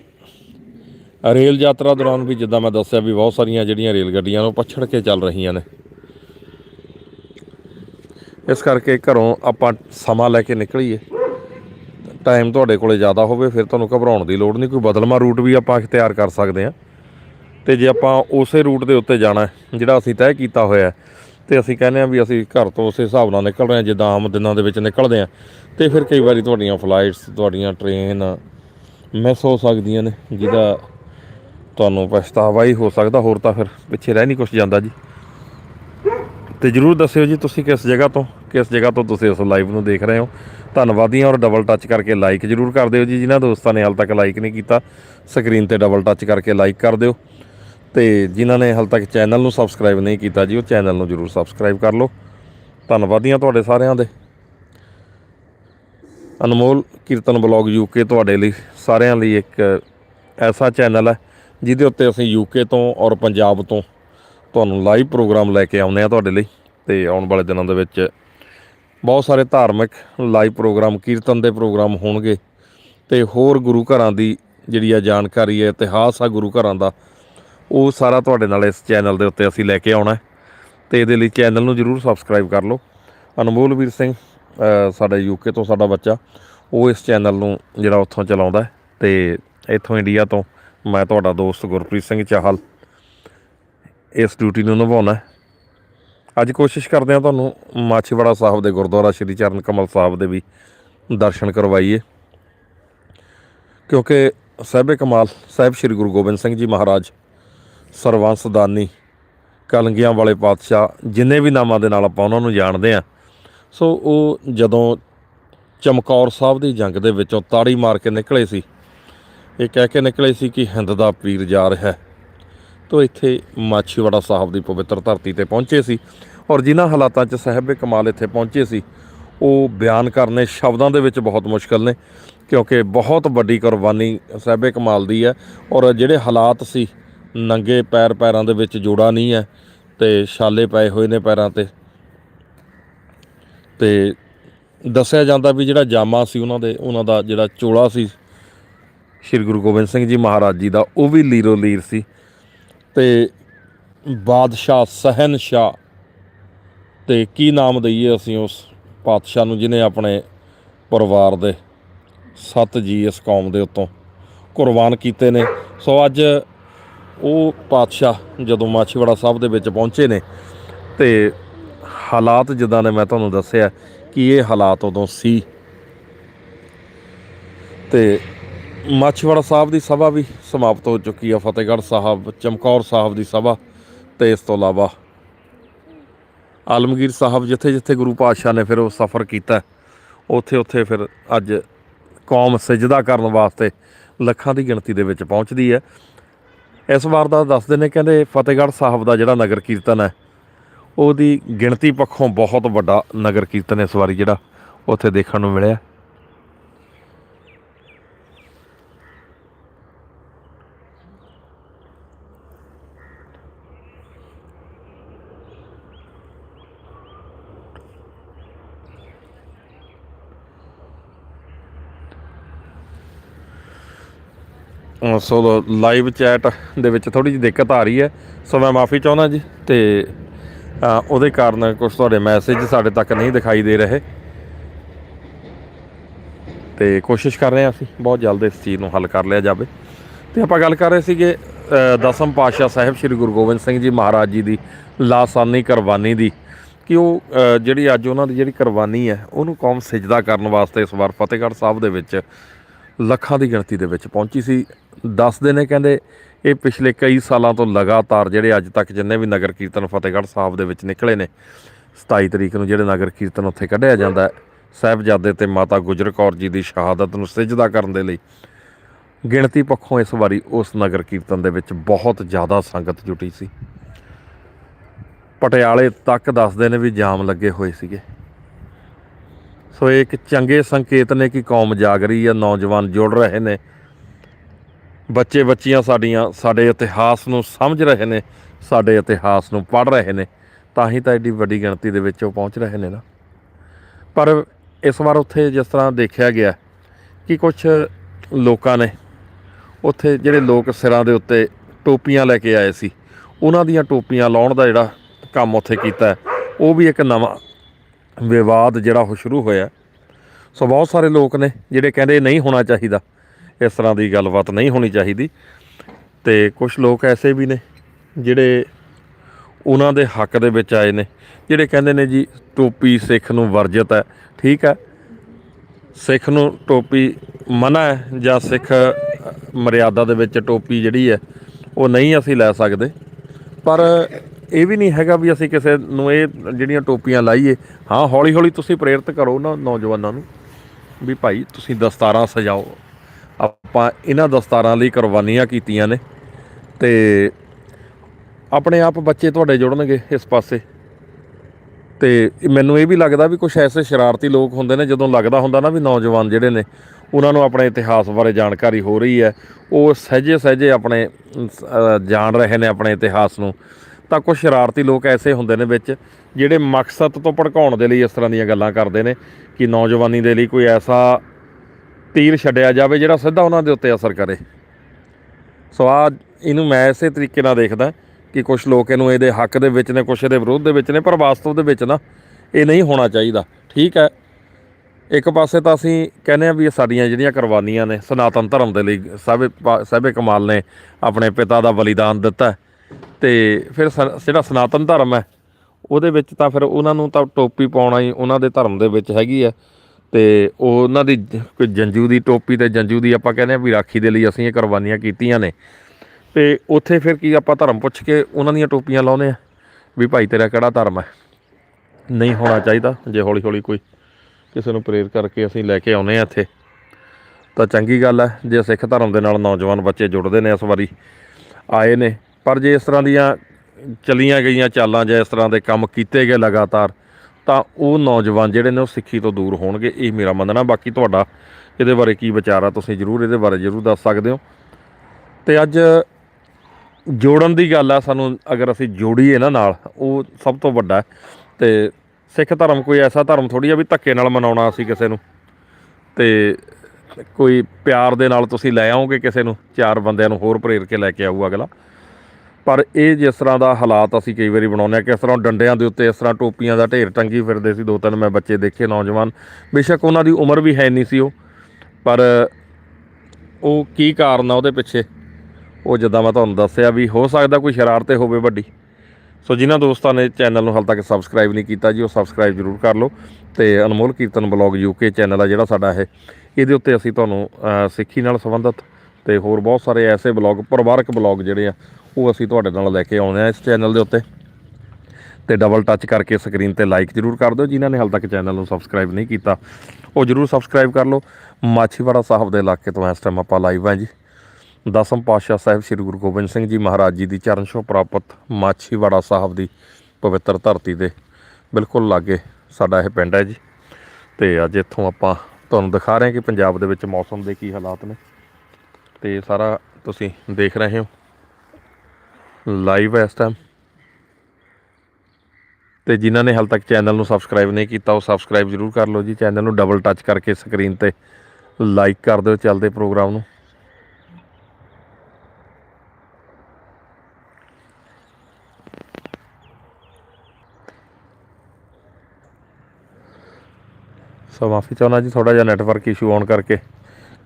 Speaker 1: ਰੇਲ ਯਾਤਰਾ ਦੌਰਾਨ ਵੀ ਜਿੱਦਾਂ ਮੈਂ ਦੱਸਿਆ ਵੀ ਬਹੁਤ ਸਾਰੀਆਂ ਜਿਹੜੀਆਂ ਰੇਲ ਗੱਡੀਆਂ ਉਹ ਪਛੜ ਕੇ ਚੱਲ ਰਹੀਆਂ ਨੇ। ਇਸ ਕਰਕੇ ਘਰੋਂ ਆਪਾਂ ਸਮਾਂ ਲੈ ਕੇ ਨਿਕਲੀਏ। ਟਾਈਮ ਤੁਹਾਡੇ ਕੋਲੇ ਜ਼ਿਆਦਾ ਹੋਵੇ ਫਿਰ ਤੁਹਾਨੂੰ ਘਬਰਾਉਣ ਦੀ ਲੋੜ ਨਹੀਂ, ਕੋਈ ਬਦਲਮਾ ਰੂਟ ਵੀ ਆਪਾਂ ਇਖਤਿਆਰ ਕਰ ਸਕਦੇ ਹਾਂ। ਤੇ ਜੇ ਆਪਾਂ ਉਸੇ ਰੂਟ ਦੇ ਉੱਤੇ ਜਾਣਾ ਜਿਹੜਾ ਅਸੀਂ ਤੈਅ ਕੀਤਾ ਹੋਇਆ ਤੇ ਅਸੀਂ ਕਹਿੰਦੇ ਆ ਵੀ ਅਸੀਂ ਘਰ ਤੋਂ ਉਸੇ ਹਿਸਾਬ ਨਾਲ ਨਿਕਲ ਰਹੇ ਹਾਂ, ਜਿੱਦਾਂ ਆਮ ਦਿਨਾਂ ਦੇ ਵਿੱਚ ਨਿਕਲਦੇ ਆ ਤੇ ਫਿਰ ਕਈ ਵਾਰੀ ਤੁਹਾਡੀਆਂ ਫਲਾਈਟਸ ਤੁਹਾਡੀਆਂ ਟ੍ਰੇਨ ਮਿਸ ਹੋ ਸਕਦੀਆਂ ਨੇ, ਜਿਹਦਾ ਤੁਹਾਨੂੰ ਪਛਤਾਵਾ ਹੀ ਹੋ ਸਕਦਾ। ਹੋਰ ਤਾਂ ਫਿਰ ਪਿੱਛੇ ਰਹਿ ਨਹੀਂ ਕੁਝ ਜਾਂਦਾ ਜੀ। ਤੇ ਜਰੂਰ ਦੱਸਿਓ ਜੀ ਤੁਸੀਂ ਕਿਸ ਜਗ੍ਹਾ ਤੋਂ, ਕਿਸ ਜਗ੍ਹਾ ਤੋਂ ਤੁਸੀਂ ਇਸ ਲਾਈਵ ਨੂੰ ਦੇਖ ਰਹੇ ਹੋ। ਧੰਨਵਾਦੀ ਹਾਂ ਔਰ ਡਬਲ ਟੱਚ ਕਰਕੇ ਲਾਈਕ ਜਰੂਰ ਕਰ ਦਿਓ ਜੀ। ਜਿਨ੍ਹਾਂ ਦੋਸਤਾਂ ਨੇ ਹਾਲ ਤੱਕ ਲਾਈਕ ਨਹੀਂ ਕੀਤਾ ਸਕਰੀਨ ਤੇ ਡਬਲ ਟੱਚ ਕਰਕੇ ਲਾਈਕ ਕਰ ਦਿਓ। ਤੇ ਜਿਨ੍ਹਾਂ ਨੇ ਹਾਲ ਤੱਕ ਚੈਨਲ ਨੂੰ ਸਬਸਕ੍ਰਾਈਬ ਨਹੀਂ ਕੀਤਾ ਜੀ, ਉਹ ਚੈਨਲ ਨੂੰ ਜਰੂਰ ਸਬਸਕ੍ਰਾਈਬ ਕਰ ਲਓ। ਧੰਨਵਾਦੀ ਹਾਂ ਤੁਹਾਡੇ ਸਾਰਿਆਂ ਦੇ। ਅਨਮੋਲ ਕੀਰਤਨ ਬਲੌਗ ਯੂਕੇ ਤੁਹਾਡੇ ਲਈ, ਸਾਰਿਆਂ ਲਈ ਇੱਕ ਐਸਾ ਚੈਨਲ ਹੈ, ਜਿਹਦੇ ਉੱਤੇ ਅਸੀਂ ਯੂਕੇ ਤੋਂ ਔਰ ਪੰਜਾਬ ਤੋਂ ਤੁਹਾਨੂੰ ਲਾਈਵ ਪ੍ਰੋਗਰਾਮ ਲੈ ਕੇ ਆਉਂਦੇ ਆ ਤੁਹਾਡੇ ਲਈ। ਤੇ ਆਉਣ ਵਾਲੇ ਦਿਨਾਂ ਦੇ ਵਿੱਚ ਬਹੁਤ ਸਾਰੇ ਧਾਰਮਿਕ ਲਾਈਵ ਪ੍ਰੋਗਰਾਮ ਕੀਰਤਨ ਦੇ ਪ੍ਰੋਗਰਾਮ ਹੋਣਗੇ। ਤੇ ਹੋਰ ਗੁਰੂ ਘਰਾਂ ਦੀ ਜਿਹੜੀ ਆ ਜਾਣਕਾਰੀ ਹੈ, ਇਤਿਹਾਸ ਆ ਗੁਰੂ ਘਰਾਂ ਦਾ ਉਹ ਸਾਰਾ ਤੁਹਾਡੇ ਨਾਲ ਇਸ ਚੈਨਲ ਦੇ ਉੱਤੇ ਅਸੀਂ ਲੈ ਕੇ ਆਉਣਾ ਹੈ। ਤੇ ਇਹਦੇ ਲਈ ਚੈਨਲ ਨੂੰ ਜਰੂਰ ਸਬਸਕ੍ਰਾਈਬ ਕਰ ਲਓ। ਅਨਮੋਲ ਵੀਰ ਸਿੰਘ ਅ, ਸਾਡਾ ਯੂਕੇ ਤੋਂ ਸਾਡਾ ਬੱਚਾ ਉਹ ਇਸ ਚੈਨਲ ਨੂੰ ਜਿਹੜਾ ਉੱਥੋਂ ਚਲਾਉਂਦਾ ਹੈ। ਤੇ ਇੱਥੋਂ ਇੰਡੀਆ ਤੋਂ ਮੈਂ ਤੁਹਾਡਾ ਦੋਸਤ ਗੁਰਪ੍ਰੀਤ ਸਿੰਘ ਚਾਹਲ ਇਸ ਡਿਊਟੀ ਨੂੰ ਨਿਭਾਉਣਾ ਅੱਜ ਕੋਸ਼ਿਸ਼ ਕਰਦੇ ਹਾਂ ਤੁਹਾਨੂੰ ਮਾਛੀਵਾੜਾ ਸਾਹਿਬ ਦੇ ਗੁਰਦੁਆਰਾ ਸ਼੍ਰੀ ਚਰਨ ਕਮਲ ਸਾਹਿਬ ਦੇ ਵੀ ਦਰਸ਼ਨ ਕਰਵਾਈਏ। ਕਿਉਂਕਿ ਸਾਹਿਬੇ ਕਮਾਲ ਸਾਹਿਬ ਸ਼੍ਰੀ ਗੁਰੂ ਗੋਬਿੰਦ ਸਿੰਘ ਜੀ ਮਹਾਰਾਜ ਸਰਵੰਸ ਦਾਨੀ ਕਲੰਗੀਆਂ ਵਾਲੇ ਪਾਤਸ਼ਾਹ, ਜਿੰਨੇ ਵੀ ਨਾਮਾਂ ਦੇ ਨਾਲ ਆਪਾਂ ਉਹਨਾਂ ਨੂੰ ਜਾਣਦੇ ਆ ਸੋ ਉਹ ਜਦੋਂ ਚਮਕੌਰ ਸਾਹਿਬ ਦੀ ਜੰਗ ਦੇ ਵਿੱਚੋਂ ਤਾੜੀ ਮਾਰ ਕੇ ਨਿਕਲੇ ਸੀ, ਇਹ ਕਹਿ ਕੇ ਨਿਕਲੇ ਸੀ ਕਿ ਹਿੰਦ ਦਾ ਪੀਰ ਜਾ ਰਿਹਾ ਹੈ। ਤੋਂ ਇੱਥੇ ਮਾਛੀਵਾੜਾ ਸਾਹਿਬ ਦੀ ਪਵਿੱਤਰ ਧਰਤੀ ਤੇ ਪਹੁੰਚੇ ਸੀ ਔਰ ਜਿਨ੍ਹਾਂ ਹਾਲਾਤਾਂ 'ਚ ਸਾਹਿਬੇ ਕਮਾਲ ਇੱਥੇ ਪਹੁੰਚੇ ਸੀ, ਉਹ ਬਿਆਨ ਕਰਨੇ ਸ਼ਬਦਾਂ ਦੇ ਵਿੱਚ ਬਹੁਤ ਮੁਸ਼ਕਲ ਨੇ, ਕਿਉਂਕਿ ਬਹੁਤ ਵੱਡੀ ਕੁਰਬਾਨੀ ਸਾਹਿਬੇ ਕਮਾਲ ਦੀ ਹੈ ਔਰ ਜਿਹੜੇ ਹਾਲਾਤ ਸੀ ਨੰਗੇ ਪੈਰ ਪੈਰਾਂ ਦੇ ਵਿੱਚ ਜੋੜਾ ਨਹੀਂ ਹੈ ਤੇ ਛਾਲੇ ਪਏ ਹੋਏ ਨੇ ਪੈਰਾਂ ਤੇ। ਤੇ ਦੱਸਿਆ ਜਾਂਦਾ ਵੀ ਜਿਹੜਾ ਜਾਮਾ ਸੀ ਉਹਨਾਂ ਦੇ, ਉਹਨਾਂ ਦਾ ਜਿਹੜਾ ਚੋਲਾ ਸੀ, ਸ਼੍ਰੀ ਗੁਰੂ ਗੋਬਿੰਦ ਸਿੰਘ ਜੀ ਮਹਾਰਾਜ ਜੀ ਦਾ, ਉਹ ਵੀ ਲੀਰੋ ਲੀਰ ਸੀ। ਤੇ ਬਾਦਸ਼ਾਹ ਸਹਿਨ ਸਹਿਨਸ਼ਾਹ, ਤੇ ਕੀ ਨਾਮ ਦਈਏ ਅਸੀਂ ਉਸ ਪਾਤਸ਼ਾਹ ਨੂੰ ਜਿਨੇ ਆਪਣੇ ਪਰਿਵਾਰ ਦੇ ਸੱਤ ਜੀ ਇਸ ਕੌਮ ਦੇ ਉੱਤੋਂ ਕੁਰਬਾਨ ਕੀਤੇ ਨੇ। ਸੋ ਅੱਜ ਉਹ ਪਾਤਸ਼ਾਹ ਜਦੋਂ ਮਾਛੀਵਾੜਾ ਸਾਹਿਬ ਦੇ ਵਿੱਚ ਪਹੁੰਚੇ ਨੇ ਤੇ ਹਾਲਾਤ ਜਿੱਦਾਂ ਨੇ ਮੈਂ ਤੁਹਾਨੂੰ ਦੱਸਿਆ ਕਿ ਇਹ ਹਾਲਾਤ ਉਦੋਂ ਸੀ। ਤੇ ਮਾਛੀਵਾੜਾ ਸਾਹਿਬ ਦੀ ਸਭਾ ਵੀ ਸਮਾਪਤ ਹੋ ਚੁੱਕੀ ਆ, ਫਤਿਹਗੜ੍ਹ ਸਾਹਿਬ, ਚਮਕੌਰ ਸਾਹਿਬ ਦੀ ਸਭਾ ਤੇ ਇਸ ਤੋਂ ਇਲਾਵਾ ਆਲਮਗੀਰ ਸਾਹਿਬ ਜਿੱਥੇ ਜਿੱਥੇ ਗੁਰੂ ਪਾਤਸ਼ਾਹ ਨੇ ਫਿਰ ਉਹ ਸਫ਼ਰ ਕੀਤਾ, ਉੱਥੇ ਉੱਥੇ ਫਿਰ ਅੱਜ ਕੌਮ ਸਜਦਾ ਕਰਨ ਵਾਸਤੇ ਲੱਖਾਂ ਦੀ ਗਿਣਤੀ ਦੇ ਵਿੱਚ ਪਹੁੰਚਦੀ ਹੈ। ਇਸ ਵਾਰ ਦਾ ਦੱਸਦੇ ਨੇ ਕਹਿੰਦੇ ਫਤਿਹਗੜ੍ਹ ਸਾਹਿਬ ਦਾ ਜਿਹੜਾ ਨਗਰ ਕੀਰਤਨ ਹੈ, ਉਹਦੀ ਗਿਣਤੀ ਪੱਖੋਂ ਬਹੁਤ ਵੱਡਾ ਨਗਰ ਕੀਰਤਨ ਇਸ ਵਾਰੀ ਜਿਹੜਾ ਉੱਥੇ ਦੇਖਣ ਨੂੰ ਮਿਲਿਆ। ਸੋ ਲਾਈਵ ਚੈਟ ਦੇ ਵਿੱਚ ਥੋੜੀ ਜਿਹੀ ਦਿੱਕਤ ਆ ਰਹੀ ਹੈ। ਸੋ ਮੈਂ ਮਾਫੀ ਚਾਹੁੰਦਾ ਜੀ ਤੇ ਉਹਦੇ ਕਾਰਨ ਕੁਝ ਤੁਹਾਡੇ ਮੈਸੇਜ ਸਾਡੇ ਤੱਕ ਨਹੀਂ ਦਿਖਾਈ ਦੇ ਰਹੇ। ਤੇ ਕੋਸ਼ਿਸ਼ ਕਰ ਰਹੇ ਹਾਂ ਅਸੀਂ ਬਹੁਤ ਜਲਦ ਇਸ ਚੀਜ਼ ਨੂੰ ਹੱਲ ਕਰ ਲਿਆ ਜਾਵੇ। ਤੇ ਆਪਾਂ ਗੱਲ ਕਰ ਰਹੇ ਸੀਗੇ ਦਸਮ ਪਾਤਸ਼ਾਹ ਸਾਹਿਬ ਸ੍ਰੀ ਗੁਰੂ ਗੋਬਿੰਦ ਸਿੰਘ ਜੀ ਮਹਾਰਾਜ ਜੀ ਦੀ ਲਾਸਾਨੀ ਕੁਰਬਾਨੀ ਦੀ। ਕਿ ਉਹ ਜਿਹੜੀ ਅੱਜ ਉਹਨਾਂ ਦੀ ਜਿਹੜੀ ਕੁਰਬਾਨੀ ਹੈ, ਉਹਨੂੰ ਕੌਮ ਸਜਦਾ ਕਰਨ ਵਾਸਤੇ ਇਸ ਵਾਰ ਫਤਿਹਗੜ੍ਹ ਸਾਹਿਬ ਦੇ ਵਿੱਚ ਲੱਖਾਂ ਦੀ ਗਿਣਤੀ ਦੇ ਵਿੱਚ ਪਹੁੰਚੀ ਸੀ। ਦੱਸਦੇ ਨੇ, ਕਹਿੰਦੇ ਇਹ ਪਿਛਲੇ ਕਈ ਸਾਲਾਂ ਤੋਂ ਲਗਾਤਾਰ ਜਿਹੜੇ ਅੱਜ ਤੱਕ ਜਿੰਨੇ ਵੀ ਨਗਰ ਕੀਰਤਨ ਫਤਿਹਗੜ੍ਹ ਸਾਹਿਬ ਦੇ ਵਿੱਚ ਨਿਕਲੇ ਨੇ 27 ਤਰੀਕ ਨੂੰ ਜਿਹੜੇ ਨਗਰ ਕੀਰਤਨ ਉੱਥੇ ਕੱਢਿਆ ਜਾਂਦਾ ਹੈ, ਸਾਹਿਬਜ਼ਾਦੇ ਤੇ ਮਾਤਾ ਗੁਜਰ ਕੌਰ ਜੀ ਦੀ ਸ਼ਹਾਦਤ ਨੂੰ ਸਿਜਦਾ ਕਰਨ ਦੇ ਲਈ। ਗਿਣਤੀ ਪੱਖੋਂ ਇਸ ਵਾਰੀ ਉਸ ਨਗਰ ਕੀਰਤਨ ਦੇ ਵਿੱਚ ਬਹੁਤ ਜ਼ਿਆਦਾ ਸੰਗਤ ਜੁਟੀ ਸੀ। ਪਟਿਆਲੇ ਤੱਕ ਦੱਸਦੇ ਨੇ ਵੀ ਜਾਮ ਲੱਗੇ ਹੋਏ ਸੀਗੇ। ਸੋ ਇਹ ਇੱਕ ਚੰਗੇ ਸੰਕੇਤ ਨੇ ਕਿ ਕੌਮ ਜਾਗ ਰਹੀ ਹੈ ਨੌਜਵਾਨ ਜੁੜ ਰਹੇ ਨੇ। ਬੱਚੇ ਬੱਚੀਆਂ ਸਾਡੀਆਂ, ਸਾਡੇ ਇਤਿਹਾਸ ਨੂੰ ਸਮਝ ਰਹੇ ਨੇ, ਸਾਡੇ ਇਤਿਹਾਸ ਨੂੰ ਪੜ੍ਹ ਰਹੇ ਨੇ, ਤਾਂ ਹੀ ਤਾਂ ਐਡੀ ਵੱਡੀ ਗਿਣਤੀ ਦੇ ਵਿੱਚ ਉਹ ਪਹੁੰਚ ਰਹੇ ਨੇ ਨਾ। ਪਰ ਇਸ ਵਾਰ ਉੱਥੇ ਜਿਸ ਤਰ੍ਹਾਂ ਦੇਖਿਆ ਗਿਆ ਕਿ ਕੁਝ ਲੋਕਾਂ ਨੇ ਉੱਥੇ ਜਿਹੜੇ ਲੋਕ ਸਿਰਾਂ ਦੇ ਉੱਤੇ ਟੋਪੀਆਂ ਲੈ ਕੇ ਆਏ ਸੀ, ਉਹਨਾਂ ਦੀਆਂ ਟੋਪੀਆਂ ਲਾਉਣ ਦਾ ਜਿਹੜਾ ਕੰਮ ਉੱਥੇ ਕੀਤਾ, ਉਹ ਵੀ ਇੱਕ ਨਵਾਂ ਵਿਵਾਦ ਜਿਹੜਾ ਉਹ ਸ਼ੁਰੂ ਹੋਇਆ। ਸੋ ਬਹੁਤ ਸਾਰੇ ਲੋਕ ਨੇ ਜਿਹੜੇ ਕਹਿੰਦੇ ਨਹੀਂ ਹੋਣਾ ਚਾਹੀਦਾ। ਇਸ ਤਰ੍ਹਾਂ ਦੀ ਗੱਲਬਾਤ ਨਹੀਂ ਹੋਣੀ ਚਾਹੀਦੀ। ਤੇ ਕੁਝ ਲੋਕ ਐਸੇ ਵੀ ਨੇ ਜਿਹੜੇ ਉਹਨਾਂ ਦੇ ਹੱਕ ਦੇ ਵਿੱਚ ਆਏ ਨੇ, ਜਿਹੜੇ ਕਹਿੰਦੇ ਨੇ ਜੀ ਟੋਪੀ ਸਿੱਖ ਨੂੰ ਵਰਜਿਤ ਹੈ, ਠੀਕ ਹੈ। ਸਿੱਖ ਨੂੰ ਟੋਪੀ ਮਨਾ ਹੈ ਜਾਂ ਸਿੱਖ ਮਰਿਆਦਾ ਦੇ ਵਿੱਚ ਟੋਪੀ ਜਿਹੜੀ ਹੈ, ਉਹ ਨਹੀਂ ਅਸੀਂ ਲੈ ਸਕਦੇ। ਪਰ ਇਹ ਵੀ ਨਹੀਂ ਹੈਗਾ ਵੀ ਅਸੀਂ ਕਿਸੇ ਨੂੰ ਇਹ ਜਿਹੜੀਆਂ ਟੋਪੀਆਂ ਲਾਈਏ। ਹਾਂ ਹੌਲੀ ਹੌਲੀ ਤੁਸੀਂ ਪ੍ਰੇਰਿਤ ਕਰੋ ਨਾ ਨੌਜਵਾਨਾਂ ਨੂੰ ਵੀ ਭਾਈ ਤੁਸੀਂ ਦਸਤਾਰਾਂ ਸਜਾਓ। ਆਪਾਂ ਇਹਨਾਂ ਦਸਤਾਰਾਂ ਲਈ ਕੁਰਬਾਨੀਆਂ ਕੀਤੀਆਂ ਨੇ ਤੇ ਆਪਣੇ ਆਪ ਬੱਚੇ ਤੁਹਾਡੇ ਜੁੜਨਗੇ ਇਸ ਪਾਸੇ। ਤੇ ਮੈਨੂੰ ਇਹ ਵੀ ਲੱਗਦਾ ਵੀ ਕੁਝ ਐਸੇ ਸ਼ਰਾਰਤੀ ਲੋਕ ਹੁੰਦੇ ਨੇ ਜਦੋਂ ਲੱਗਦਾ ਹੁੰਦਾ ਨਾ ਵੀ ਨੌਜਵਾਨ ਜਿਹੜੇ ਨੇ, ਉਹਨਾਂ ਨੂੰ ਆਪਣੇ ਇਤਿਹਾਸ ਬਾਰੇ ਜਾਣਕਾਰੀ ਹੋ ਰਹੀ ਹੈ। ਉਹ ਸਹਿਜੇ ਸਹਿਜੇ ਆਪਣੇ ਜਾਣ ਰਹੇ ਨੇ ਆਪਣੇ ਇਤਿਹਾਸ ਨੂੰ। ਤਾਂ ਕੁਝ ਸ਼ਰਾਰਤੀ ਲੋਕ ਐਸੇ ਹੁੰਦੇ ਨੇ ਵਿੱਚ ਜਿਹੜੇ ਮਕਸਦ ਤੋਂ ਭੜਕਾਉਣ ਦੇ ਲਈ ਇਸ ਤਰ੍ਹਾਂ ਦੀਆਂ ਗੱਲਾਂ ਕਰਦੇ ਨੇ ਕਿ ਨੌਜਵਾਨੀ ਦੇ ਲਈ ਕੋਈ ਐਸਾ ਤੀਰ ਛੱਡਿਆ ਜਾਵੇ ਜਿਹੜਾ ਸਿੱਧਾ ਉਹਨਾਂ ਦੇ ਉੱਤੇ ਅਸਰ ਕਰੇ। ਸੋ ਆ ਇਹਨੂੰ ਮੈਂ ਇਸੇ ਤਰੀਕੇ ਨਾਲ ਦੇਖਦਾ ਕਿ ਕੁਝ ਲੋਕ ਇਹਨੂੰ ਇਹਦੇ ਹੱਕ ਦੇ ਵਿੱਚ ਨੇ ਕੁਝ ਇਹਦੇ ਵਿਰੋਧ ਦੇ ਵਿੱਚ ਨੇ, ਪਰ ਵਾਸਤਵ ਦੇ ਵਿੱਚ ਨਾ ਇਹ ਨਹੀਂ ਹੋਣਾ ਚਾਹੀਦਾ। ਠੀਕ ਹੈ? ਇੱਕ ਪਾਸੇ ਤਾਂ ਅਸੀਂ ਕਹਿੰਦੇ ਆ ਵੀ ਇਹ ਸਾਡੀਆਂ ਜਿਹੜੀਆਂ ਕੁਰਬਾਨੀਆਂ ਨੇ, ਸਨਾਤਨ ਧਰਮ ਦੇ ਲਈ ਸਾਹਿਬੇ ਪਾ- ਸਾਹਿਬੇ ਕਮਾਲ ਨੇ, ਆਪਣੇ ਪਿਤਾ ਦਾ ਬਲੀਦਾਨ ਦਿੱਤਾ ਤੇ ਫਿਰ ਸ- ਜਿਹੜਾ ਸਨਾਤਨ ਧਰਮ ਹੈ, ਉਹਦੇ ਵਿੱਚ ਤਾਂ ਫਿਰ ਉਹਨਾਂ ਨੂੰ ਤਾਂ ਟੋਪੀ ਪਾਉਣਾ ਹੀ ਉਹਨਾਂ ਦੇ ਧਰਮ ਦੇ ਵਿੱਚ ਹੈਗੀ ਹੈ। ਤੇ ਉਹ ਉਹਨਾਂ ਦੀ ਜ- ਕੋਈ ਜੰਜੂ ਦੀ ਟੋਪੀ ਤੇ ਜੰਜੂ ਦੀ ਆਪਾਂ ਕਹਿੰਦੇ ਆ ਵੀ ਰਾਖੀ ਦੇ ਲਈ ਅਸੀਂ ਇਹ ਕੁਰਬਾਨੀਆਂ ਕੀਤੀਆਂ ਨੇ। ਤੇ ਉੱਥੇ ਫਿਰ ਕੀ ਆਪਾਂ ਧਰਮ ਪੁੱਛ ਕੇ ਉਹਨਾਂ ਦੀਆਂ ਟੋਪੀਆਂ ਲਾਉਂਦੇ ਆ ਵੀ ਭਾਈ ਤੇਰਾ ਕਿਹੜਾ ਧਰਮ ਹੈ? ਨਹੀਂ ਹੋਣਾ ਚਾਹੀਦਾ, ਜੇ ਹੌਲੀ ਹੌਲੀ ਕੋਈ ਕਿਸੇ ਨੂੰ ਪ੍ਰੇਰ ਕਰਕੇ ਅਸੀਂ ਲੈ ਕੇ ਆਉਨੇ ਆ ਇੱਥੇ। ਤਾਂ ਚੰਗੀ ਗੱਲ ਹੈ, ਜੇ ਸਿੱਖ ਧਰਮ ਦੇ ਨਾਲ ਨੌਜਵਾਨ ਬੱਚੇ ਜੁੜਦੇ ਨੇ ਇਸ ਵਾਰੀ, ਆਏ ਨੇ। ਪਰ ਜੇ ਇਸ ਤਰ੍ਹਾਂ ਦੀਆਂ ਚਲੀਆਂ ਗਈਆਂ ਚਾਲਾਂ ਜਾਂ ਇਸ ਤਰ੍ਹਾਂ ਦੇ ਕੰਮ ਕੀਤੇ ਗਏ ਲਗਾਤਾਰ, ਤਾਂ ਉਹ ਨੌਜਵਾਨ ਜਿਹੜੇ ਨੇ ਉਹ ਸਿੱਖੀ ਤੋਂ ਦੂਰ ਹੋਣਗੇ, ਇਹ ਮੇਰਾ ਮੰਨਣਾ। ਬਾਕੀ ਤੁਹਾਡਾ ਇਹਦੇ ਬਾਰੇ ਕੀ ਵਿਚਾਰ ਆ, ਤੁਸੀਂ ਜਰੂਰ ਇਹਦੇ ਬਾਰੇ ਜਰੂਰ ਦੱਸ ਸਕਦੇ ਹੋ। ਤੇ ਅੱਜ ਜੋੜਨ ਦੀ ਗੱਲ ਆ, ਸਾਨੂੰ ਅਗਰ ਅਸੀਂ ਜੋੜੀਏ ਨਾ ਨਾਲ, ਉਹ ਸਭ ਤੋਂ ਵੱਡਾ ਹੈ। ਤੇ ਸਿੱਖ ਧਰਮ ਕੋਈ ਐਸਾ ਧਰਮ ਥੋੜੀ ਆ ਵੀ ਧੱਕੇ ਨਾਲ ਮਨਾਉਣਾ ਅਸੀਂ ਕਿਸੇ ਨੂੰ। ਤੇ ਕੋਈ ਪਿਆਰ ਦੇ ਨਾਲ ਤੁਸੀਂ ਲੈ ਆਓਗੇ ਕਿਸੇ ਨੂੰ, ਚਾਰ ਬੰਦਿਆਂ ਨੂੰ ਹੋਰ ਪ੍ਰੇਰ ਕੇ ਲੈ ਕੇ ਆਊ ਅਗਲਾ। ਪਰ ਇਹ ਜਿਸ ਤਰ੍ਹਾਂ ਦਾ ਹਾਲਾਤ ਅਸੀਂ ਕਈ ਵਾਰੀ ਬਣਾਉਂਦੇ ਆ ਇਸ ਤਰ੍ਹਾਂ ਡੰਡਿਆਂ ਦੇ ਉੱਤੇ ਇਸ ਤਰ੍ਹਾਂ ਟੋਪੀਆਂ ਦਾ ਢੇਰ ਟੰਗੀ ਫਿਰਦੇ ਸੀ, ਦੋ ਤਿੰਨ ਮੈਂ ਬੱਚੇ ਦੇਖੇ ਨੌਜਵਾਨ, ਬੇਸ਼ੱਕ ਉਹਨਾਂ ਦੀ ਉਮਰ ਵੀ ਹੈ ਨਹੀਂ ਸੀ ਉਹ। ਪਰ ਉਹ ਕੀ ਕਾਰਨ ਆ ਉਹਦੇ ਪਿੱਛੇ? ਉਹ ਜਿੱਦਾਂ ਮੈਂ ਤੁਹਾਨੂੰ ਦੱਸਿਆ ਵੀ ਹੋ ਸਕਦਾ ਕੋਈ ਸ਼ਰਾਰਤੇ ਹੋਵੇ ਵੱਡੀ। ਸੋ ਜਿਨ੍ਹਾਂ ਦੋਸਤਾਂ ਨੇ ਚੈਨਲ ਨੂੰ ਹਾਲ ਤੱਕ ਸਬਸਕ੍ਰਾਈਬ ਨਹੀਂ ਕੀਤਾ ਜੀ, ਉਹ ਸਬਸਕ੍ਰਾਈਬ ਜ਼ਰੂਰ ਕਰ ਲਓ ਤੇ Anmol Kirtan blog UK channel ਆ ਜਿਹੜਾ ਸਾਡਾ ਇਹ। ਇਹਦੇ ਉੱਤੇ ਅਸੀਂ ਤੁਹਾਨੂੰ ਸਿੱਖੀ ਨਾਲ ਸੰਬੰਧਿਤ ਤੇ ਹੋਰ ਬਹੁਤ ਸਾਰੇ ਐਸੇ ਬਲੌਗ, ਪਰਿਵਾਰਕ ਬਲੌਗ ਜਿਹੜੇ ਆ ਉਹ ਅਸੀਂ ਤੁਹਾਡੇ ਨਾਲ ਲੈ ਕੇ ਆਉਂਦੇ ਆ ਇਸ ਚੈਨਲ ਦੇ ਉੱਤੇ। ਤੇ ਡਬਲ ਟੱਚ ਕਰਕੇ ਸਕਰੀਨ ਤੇ ਲਾਈਕ ਜ਼ਰੂਰ ਕਰ ਦਿਓ, ਜਿਨ੍ਹਾਂ ਨੇ ਹਾਲ ਤੱਕ ਚੈਨਲ ਨੂੰ ਸਬਸਕ੍ਰਾਈਬ ਨਹੀਂ ਕੀਤਾ, ਉਹ ਜ਼ਰੂਰ ਸਬਸਕ੍ਰਾਈਬ ਕਰ ਲਓ। ਮਾਛੀਵਾੜਾ ਸਾਹਿਬ ਦੇ ਇਲਾਕੇ ਤੋਂ ਇਸ ਟਾਈਮ ਆਪਾਂ ਲਾਈਵ ਹਾਂ ਜੀ। ਦਸਮ ਪਾਤਸ਼ਾਹ ਸਾਹਿਬ ਸ੍ਰੀ ਗੁਰੂ ਗੋਬਿੰਦ ਸਿੰਘ ਜੀ ਮਹਾਰਾਜ ਜੀ ਦੀ ਚਰਨ ਛੋਹ ਪ੍ਰਾਪਤ ਮਾਛੀਵਾੜਾ ਸਾਹਿਬ ਦੀ ਪਵਿੱਤਰ ਧਰਤੀ ਦੇ ਬਿਲਕੁਲ ਲਾਗੇ ਸਾਡਾ ਇਹ ਪਿੰਡ ਹੈ ਜੀ। ਤੇ ਅੱਜ ਇੱਥੋਂ ਆਪਾਂ ਤੁਹਾਨੂੰ ਦਿਖਾ ਰਹੇ ਹਾਂ ਕਿ ਪੰਜਾਬ ਦੇ ਵਿੱਚ ਮੌਸਮ ਦੇ ਕੀ ਹਾਲਾਤ ਨੇ। ਤੇ ਸਾਰਾ ਤੁਸੀਂ ਦੇਖ ਰਹੇ ਹੋ। ਲਾਈਵ ਹੈ ਇਸ ਟਾਈਮ ਤੇ ਜਿਨ੍ਹਾਂ ਨੇ ਹਾਲ ਤੱਕ ਚੈਨਲ ਨੂੰ ਸਬਸਕ੍ਰਾਈਬ ਨਹੀਂ ਕੀਤਾ, ਉਹ ਸਬਸਕ੍ਰਾਈਬ ਜ਼ਰੂਰ ਕਰ ਲਓ ਜੀ। ਚੈਨਲ ਨੂੰ ਡਬਲ ਟੱਚ ਕਰਕੇ ਸਕਰੀਨ ਤੇ ਲਾਈਕ ਕਰ ਦਿਓ ਚੱਲਦੇ ਪ੍ਰੋਗਰਾਮ ਨੂੰ। ਸੋ ਮਾਫੀ ਚਾਹੁੰਦਾ ਜੀ ਥੋੜਾ ਜਿਹਾ ਨੈਟਵਰਕ ਇਸ਼ੂ ਆਉਣ ਕਰਕੇ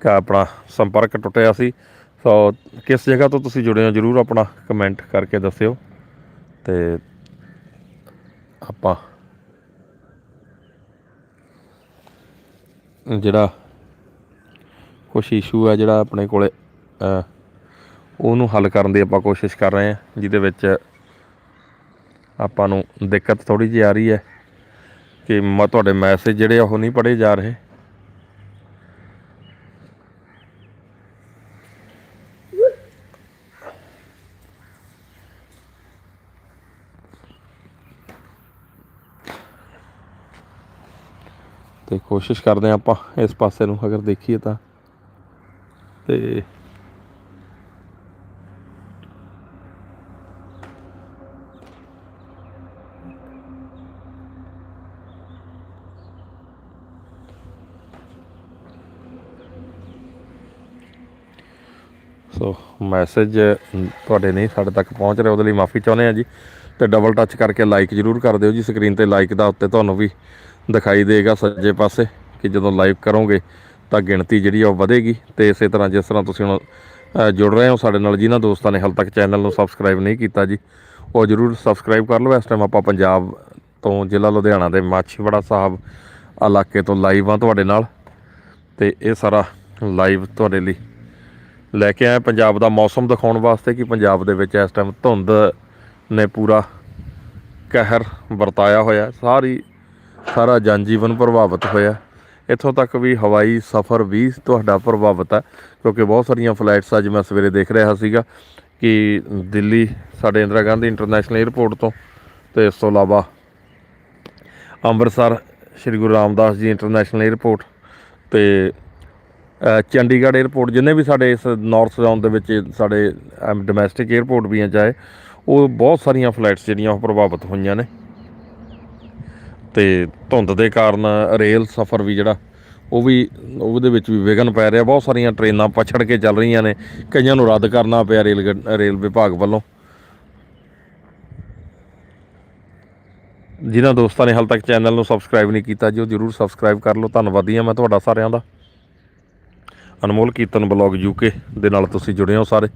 Speaker 1: ਆਪਣਾ ਸੰਪਰਕ ਟੁੱਟਿਆ ਸੀ। ਸੋ ਕਿਸ ਜਗ੍ਹਾ ਤੋਂ ਤੁਸੀਂ ਜੁੜੇ ਹੋ ਜਰੂਰ ਆਪਣਾ ਕਮੈਂਟ ਕਰਕੇ ਦੱਸਿਓ ਤੇ ਆਪਾਂ ਜਿਹੜਾ ਕੁਛ ਇਸ਼ੂ ਹੈ ਜਿਹੜਾ ਆਪਣੇ ਕੋਲੇ ਉਹਨੂੰ ਹੱਲ ਕਰਨ ਦੀ ਆਪਾਂ ਕੋਸ਼ਿਸ਼ ਕਰ ਰਹੇ ਹਾਂ, ਜਿਹਦੇ ਵਿੱਚ ਆਪਾਂ ਨੂੰ ਦਿੱਕਤ ਥੋੜੀ ਜਿਹੀ ਆ ਰਹੀ ਹੈ ਕਿ ਮ, ਤੁਹਾਡੇ ਮੈਸੇਜ ਜਿਹੜੇ ਆ ਉਹ ਨਹੀਂ ਪੜ੍ਹੇ ਜਾ ਰਹੇ ਤੇ ਕੋਸ਼ਿਸ਼ ਕਰਦੇ ਹਾਂ ਆਪਾਂ ਇਸ ਪਾਸੇ ਨੂੰ, ਅਗਰ ਦੇਖੀਏ ਤਾਂ। ਤੇ ਸੋ, ਮੈਸੇਜ ਤੁਹਾਡੇ ਨਹੀਂ, ਸਾਡੇ ਤੱਕ ਪਹੁੰਚ ਰਿਹਾ, ਉਹਦੇ ਲਈ ਮਾਫੀ ਚਾਹੁੰਦੇ ਆ ਜੀ। ਤੇ ਡਬਲ ਟੱਚ ਕਰਕੇ ਲਾਈਕ ਜਰੂਰ ਕਰ ਦਿਓ ਜੀ ਸਕਰੀਨ ਤੇ ਲਾਈਕ ਦਾ ਉੱਤੇ ਤੁਹਾਨੂੰ ਵੀ ਦਿਖਾਈ ਦੇਗਾ ਸੱਜੇ ਪਾਸੇ ਕਿ ਜਦੋਂ ਲਾਈਵ ਕਰੋਗੇ ਤਾਂ ਗਿਣਤੀ ਜਿਹੜੀ ਆ ਉਹ ਵਧੇਗੀ ਤੇ ਇਸੇ ਤਰ੍ਹਾਂ ਜਿਸ ਤਰ੍ਹਾਂ ਤੁਸੀਂ ਹੁਣ ਜੁੜ ਰਹੇ ਹੋ ਸਾਡੇ ਨਾਲ, ਜਿਨ੍ਹਾਂ ਦੋਸਤਾਂ ਨੇ ਹਾਲ ਤੱਕ ਚੈਨਲ ਨੂੰ ਸਬਸਕ੍ਰਾਈਬ ਨਹੀਂ ਕੀਤਾ ਜੀ, ਉਹ ਜਰੂਰ ਸਬਸਕ੍ਰਾਈਬ ਕਰ ਲਓ। ਇਸ ਟਾਈਮ ਆਪਾਂ ਪੰਜਾਬ ਤੋਂ ਜ਼ਿਲ੍ਹਾ ਲੁਧਿਆਣਾ ਦੇ ਮਾਛੀਵਾੜਾ ਸਾਹਿਬ ਇਲਾਕੇ ਤੋਂ ਲਾਈਵ ਆ ਤੁਹਾਡੇ ਨਾਲ ਤੇ ਇਹ ਸਾਰਾ ਲਾਈਵ ਤੁਹਾਡੇ ਲਈ ਲੈ ਕੇ ਆਏ ਪੰਜਾਬ ਦਾ ਮੌਸਮ ਦਿਖਾਉਣ ਵਾਸਤੇ ਕਿ ਪੰਜਾਬ ਦੇ ਵਿੱਚ ਇਸ ਟਾਈਮ ਧੁੰਦ ਨੇ ਪੂਰਾ ਕਹਿਰ ਵਰਤਾਇਆ ਹੋਇਆ। ਸਾਰੀ ਸਾਰਾ ਜਨ ਜੀਵਨ ਪ੍ਰਭਾਵਿਤ ਹੋਇਆ। ਇੱਥੋਂ ਤੱਕ ਵੀ ਹਵਾਈ ਸਫ਼ਰ ਵੀ ਤੁਹਾਡਾ ਪ੍ਰਭਾਵਿਤ ਆ ਕਿਉਂਕਿ ਬਹੁਤ ਸਾਰੀਆਂ ਫਲਾਈਟਸ ਅੱਜ ਮੈਂ ਸਵੇਰੇ ਦੇਖ ਰਿਹਾ ਸੀਗਾ ਕਿ ਦਿੱਲੀ, ਸਾਡੇ ਇੰਦਰਾ ਗਾਂਧੀ ਇੰਟਰਨੈਸ਼ਨਲ 에ਅਰਪੋਰਟ ਤੋਂ ਤੇ ਇਸ ਤੋਂ ਇਲਾਵਾ ਅੰਮ੍ਰਿਤਸਰ, ਸ਼੍ਰੀ ਗੁਰੂ ਰਾਮਦਾਸ ਜੀ ਇੰਟਰਨੈਸ਼ਨਲ 에ਅਰਪੋਰਟ ਤੇ ਚੰਡੀਗੜ੍ਹ 에ਅਰਪੋਰਟ ਜਿੰਨੇ ਵੀ ਸਾਡੇ ਇਸ ਨਾਰਥ ਜ਼ੋਨ ਦੇ ਵਿੱਚ ਸਾਡੇ ਡੋਮੈਸਟਿਕ 에ਅਰਪੋਰਟ ਵੀ ਆ ਚਾਹੇ, ਉਹ ਬਹੁਤ ਸਾਰੀਆਂ ਫਲਾਈਟਸ ਜਿਹੜੀਆਂ ਉਹ ਪ੍ਰਭਾਵਿਤ ਹੋਈਆਂ ਨੇ। ਤੇ ਧੁੰਦ ਦੇ ਕਾਰਨ ਰੇਲ ਸਫ਼ਰ ਵੀ ਜਿਹੜਾ, ਉਹ ਵੀ, ਉਹਦੇ ਵਿੱਚ ਵੀ ਵਿਘਨ ਪੈ ਰਿਹਾ। ਬਹੁਤ ਸਾਰੀਆਂ ਟ੍ਰੇਨਾਂ ਪਛੜ ਕੇ ਚੱਲ ਰਹੀਆਂ ਨੇ। ਕਈਆਂ ਨੂੰ ਰੱਦ ਕਰਨਾ ਪਿਆ ਰੇਲ ਗੱਡ- ਰੇਲ ਵਿਭਾਗ ਵੱਲੋਂ। ਜਿਨ੍ਹਾਂ ਦੋਸਤਾਂ ਨੇ ਹਾਲ ਤੱਕ ਚੈਨਲ ਨੂੰ ਸਬਸਕ੍ਰਾਈਬ ਨਹੀਂ ਕੀਤਾ, ਜੀ ਉਹ ਜਰੂਰ ਸਬਸਕ੍ਰਾਈਬ ਕਰ ਲਓ। ਧੰਨਵਾਦੀ ਹਾਂ ਮੈਂ ਤੁਹਾਡਾ ਸਾਰਿਆਂ ਦਾ। ਅਨਮੋਲ ਕੀਰਤਨ ਬਲੌਗ ਯੂਕੇ ਦੇ ਨਾਲ ਤੁਸੀਂ ਜੁੜੇ ਹੋ ਸਾਰੇ।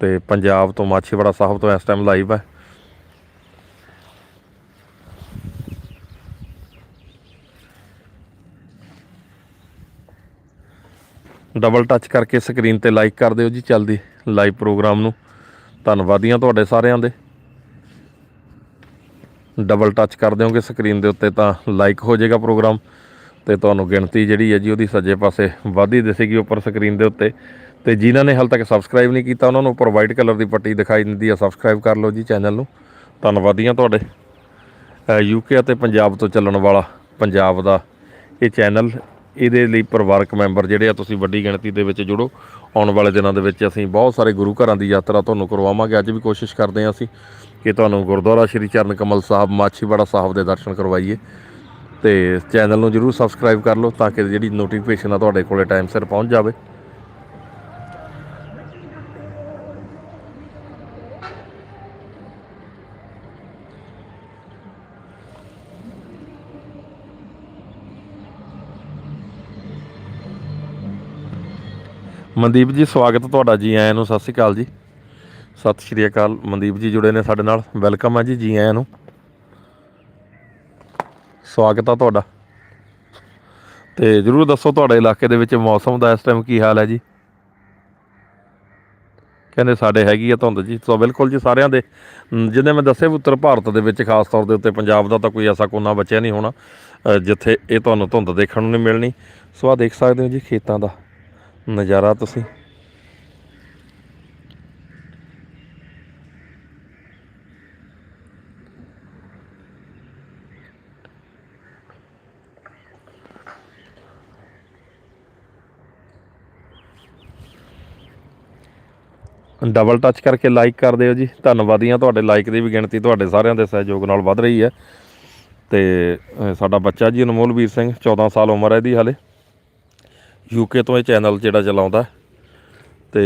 Speaker 1: ਤੇ ਪੰਜਾਬ ਤੋਂ ਮਾਛੀਵਾੜਾ ਸਾਹਿਬ ਤੋਂ ਇਸ ਟਾਈਮ ਲਾਈਵ ਹੈ। ਡਬਲ ਟੱਚ ਕਰਕੇ ਸਕਰੀਨ ਤੇ ਲਾਈਕ ਕਰ ਦਿਓ ਜੀ ਚੱਲਦੀ ਲਾਈਵ ਪ੍ਰੋਗਰਾਮ ਨੂੰ। ਧੰਨਵਾਦੀਆਂ ਤੁਹਾਡੇ ਸਾਰਿਆਂ ਦੇ। ਡਬਲ ਟੱਚ ਕਰ ਦਿਓਗੇ ਸਕਰੀਨ ਦੇ ਉੱਤੇ ਤਾਂ ਲਾਈਕ ਹੋ ਜਾਏਗਾ ਪ੍ਰੋਗਰਾਮ ਤੇ ਤੁਹਾਨੂੰ ਗਿਣਤੀ ਜਿਹੜੀ ਹੈ ਜੀ ਉਹਦੀ ਸੱਜੇ ਪਾਸੇ ਵਾਧੀ ਦਿਸੇਗੀ ਉੱਪਰ ਸਕਰੀਨ ਦੇ ਉੱਤੇ। ਤੇ ਜਿਨ੍ਹਾਂ ਨੇ ਹਾਲ ਤੱਕ ਸਬਸਕ੍ਰਾਈਬ ਨਹੀਂ ਕੀਤਾ, ਉਹਨਾਂ ਨੂੰ ਉੱਪਰ ਵਾਈਟ ਕਲਰ ਦੀ ਪੱਟੀ ਦਿਖਾਈ ਦਿੰਦੀ ਆ ਸਬਸਕ੍ਰਾਈਬ ਕਰ ਲਓ ਜੀ ਚੈਨਲ ਨੂੰ। ਧੰਨਵਾਦੀਆਂ ਤੁਹਾਡੇ। ਯੂਕੇ ਅਤੇ ਪੰਜਾਬ ਤੋਂ ਚੱਲਣ ਵਾਲਾ ਪੰਜਾਬ ਦਾ ਇਹ ਚੈਨਲ ਇਹਦੇ ਲਈ ਪਰਿਵਾਰਕ ਮੈਂਬਰ ਜਿਹੜੇ ਆ ਤੁਸੀਂ ਵੱਡੀ ਗਿਣਤੀ ਦੇ ਵਿੱਚ ਜੁੜੋ। ਆਉਣ ਵਾਲੇ ਦਿਨਾਂ ਦੇ ਵਿੱਚ ਅਸੀਂ ਬਹੁਤ ਸਾਰੇ ਗੁਰੂ ਘਰਾਂ ਦੀ ਯਾਤਰਾ ਤੁਹਾਨੂੰ ਕਰਵਾਵਾਂਗੇ। ਅੱਜ ਵੀ ਕੋਸ਼ਿਸ਼ ਕਰਦੇ ਹਾਂ ਅਸੀਂ ਕਿ ਤੁਹਾਨੂੰ ਗੁਰਦੁਆਰਾ ਸ਼੍ਰੀ ਚਰਨ ਕਮਲ ਸਾਹਿਬ, ਮਾਛੀਵਾੜਾ ਸਾਹਿਬ ਦੇ ਦਰਸ਼ਨ ਕਰਵਾਈਏ। ਤੇ ਚੈਨਲ ਨੂੰ ਜਰੂਰ ਸਬਸਕ੍ਰਾਈਬ ਕਰ ਲਓ ਤਾਂ ਕਿ ਜਿਹੜੀ ਨੋਟੀਫਿਕੇਸ਼ਨ ਆ ਤੁਹਾਡੇ ਕੋਲੇ ਟਾਈਮ ਸਿਰ ਪਹੁੰਚ ਜਾਵੇ। ਮਨਦੀਪ ਜੀ ਸਵਾਗਤ ਤੁਹਾਡਾ ਜੀ ਆਇਆਂ ਨੂੰ। ਸਤਿ ਸ਼੍ਰੀ ਅਕਾਲ ਜੀ। ਸਤਿ ਸ਼੍ਰੀ ਅਕਾਲ। ਮਨਦੀਪ ਜੀ ਜੁੜੇ ਨੇ ਸਾਡੇ ਨਾਲ। ਵੈਲਕਮ ਆ ਜੀ ਜੀ ਆਇਆਂ ਨੂੰ। ਸਵਾਗਤ ਆ ਤੁਹਾਡਾ। ਤੇ ਜਰੂਰ ਦੱਸੋ ਤੁਹਾਡੇ ਇਲਾਕੇ ਦੇ ਵਿੱਚ ਮੌਸਮ ਦਾ ਇਸ ਟਾਈਮ ਕੀ ਹਾਲ ਹੈ ਜੀ? ਕਹਿੰਦੇ ਸਾਡੇ ਹੈਗੀ ਆ ਧੁੰਦ ਜੀ। ਸੋ ਬਿਲਕੁਲ ਜੀ ਸਾਰਿਆਂ ਦੇ ਅਮ, ਮੈਂ ਦੱਸਿਆ ਵੀ ਉੱਤਰ ਭਾਰਤ ਦੇ ਵਿੱਚ ਖਾਸ ਤੌਰ ਦੇ ਉੱਤੇ ਪੰਜਾਬ ਦਾ ਤਾਂ ਕੋਈ ਐਸਾ ਕੋਨਾ ਬਚਿਆ ਨਹੀਂ ਹੋਣਾ। ਜਿੱਥੇ ਇਹ ਤੁਹਾਨੂੰ ਧੁੰਦ ਦੇਖਣ ਨੂੰ ਨਹੀਂ ਮਿਲਣੀ। ਸੋ ਆ ਦੇਖ ਸਕਦੇ ਹੋ ਜੀ ਖੇਤਾਂ ਦਾ। ਨਜ਼ਾਰਾ ਤੁਸੀਂ? ਡਬਲ ਟੱਚ ਕਰਕੇ ਲਾਈਕ ਕਰ ਦਿਓ ਜੀ। ਧੰਨਵਾਦੀਆਂ ਤੁਹਾਡੇ ਲਾਈਕ ਦੀ ਵੀ ਗਿਣਤੀ ਤੁਹਾਡੇ ਸਾਰਿਆਂ ਦੇ ਸਹਿਯੋਗ ਨਾਲ ਵੱਧ ਰਹੀ ਹੈ। ਤੇ ਸਾਡਾ ਬੱਚਾ ਜੀ ਅਨਮੋਲ ਵੀਰ ਸਿੰਘ 14 ਸਾਲ ਉਮਰ ਹੈ ਇਹਦੀ ਹਾਲੇ। ਯੂਕੇ ਤੋਂ ਇਹ ਚੈਨਲ ਜਿਹੜਾ ਚਲਾਉਂਦਾ। ਹੈ। ਤੇ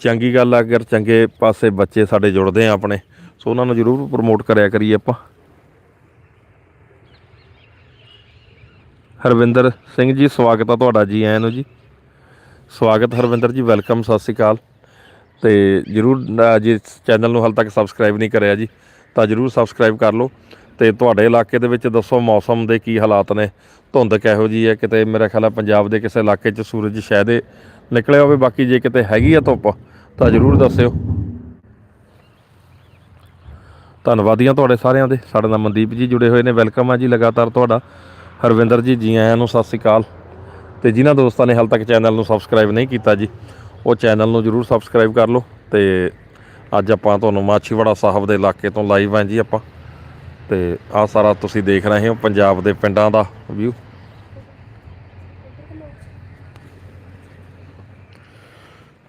Speaker 1: ਚੰਗੀ ਗੱਲ ਆ, ਅਗਰ ਚੰਗੇ ਪਾਸੇ ਬੱਚੇ ਸਾਡੇ ਜੁੜਦੇ ਆ ਆਪਣੇ, ਸੋ ਉਹਨਾਂ ਨੂੰ ਜ਼ਰੂਰ ਪ੍ਰਮੋਟ ਕਰਿਆ ਕਰੀਏ ਆਪਾਂ। ਹਰਵਿੰਦਰ ਸਿੰਘ ਜੀ, ਸਵਾਗਤ ਆ ਤੁਹਾਡਾ ਜੀ, ਆਇਆਂ ਨੂੰ ਜੀ। ਸਵਾਗਤ ਹਰਵਿੰਦਰ ਜੀ, ਵੈਲਕਮ, ਸਤਿ ਸ਼੍ਰੀ ਅਕਾਲ। ਤੇ ਜਰੂਰ ਜੇ ਚੈਨਲ ਨੂੰ ਹਾਲ ਤੱਕ ਸਬਸਕ੍ਰਾਈਬ ਨਹੀਂ ਕਰਿਆ ਜੀ, ਤਾਂ ਜਰੂਰ ਸਬਸਕ੍ਰਾਈਬ ਕਰ ਲਓ। ਤੇ ਤੁਹਾਡੇ ਇਲਾਕੇ ਦੇ ਵਿੱਚ ਦੱਸੋ ਮੌਸਮ ਦੇ ਕੀ ਹਾਲਾਤ ਨੇ? ਧੁੰਦ ਕਿਹੋ ਜੀ ਹੈ? ਕਿਤੇ ਮੇਰਾ ਖਿਆਲ ਹੈ ਪੰਜਾਬ ਦੇ ਕਿਸੇ ਇਲਾਕੇ 'ਚ ਸੂਰਜ ਸ਼ਾਇਦ ਨਿਕਲਿਆ ਹੋਵੇ, ਬਾਕੀ ਜੇ ਕਿਤੇ ਹੈਗੀ ਆ ਧੁੱਪ, ਤਾਂ ਜਰੂਰ ਦੱਸਿਓ। ਧੰਨਵਾਦੀਆਂ ਤੁਹਾਡੇ ਸਾਰਿਆਂ ਦੇ। ਸਾਡੇ ਨਾਲ ਮਨਦੀਪ ਜੀ ਜੁੜੇ ਹੋਏ ਨੇ। ਵੈਲਕਮ ਆ ਜੀ ਲਗਾਤਾਰ ਤੁਹਾਡਾ। ਹਰਵਿੰਦਰ ਜੀ ਜੀ ਆਇਆਂ ਨੂੰ ਸਤਿ ਸ੍ਰੀ ਅਕਾਲ। ਤੇ ਜਿਨ੍ਹਾਂ ਦੋਸਤਾਂ ਨੇ ਹਾਲ ਤੱਕ ਚੈਨਲ ਨੂੰ ਸਬਸਕ੍ਰਾਈਬ ਨਹੀਂ ਕੀਤਾ ਜੀ, ਉਹ ਚੈਨਲ ਨੂੰ ਜਰੂਰ ਸਬਸਕ੍ਰਾਈਬ ਕਰ ਲਓ। ਤੇ ਅੱਜ ਆਪਾਂ ਤੁਹਾਨੂੰ ਮਾਛੀਵਾੜਾ ਸਾਹਿਬ ਦੇ ਇਲਾਕੇ ਤੋਂ ਲਾਈਵ ਆਂ ਜੀ ਆਪਾਂ। ਤੇ ਆਹ ਸਾਰਾ ਤੁਸੀਂ ਦੇਖ ਰਹੇ ਹੋ ਪੰਜਾਬ ਦੇ ਪਿੰਡਾਂ ਦਾ ਵਿਊ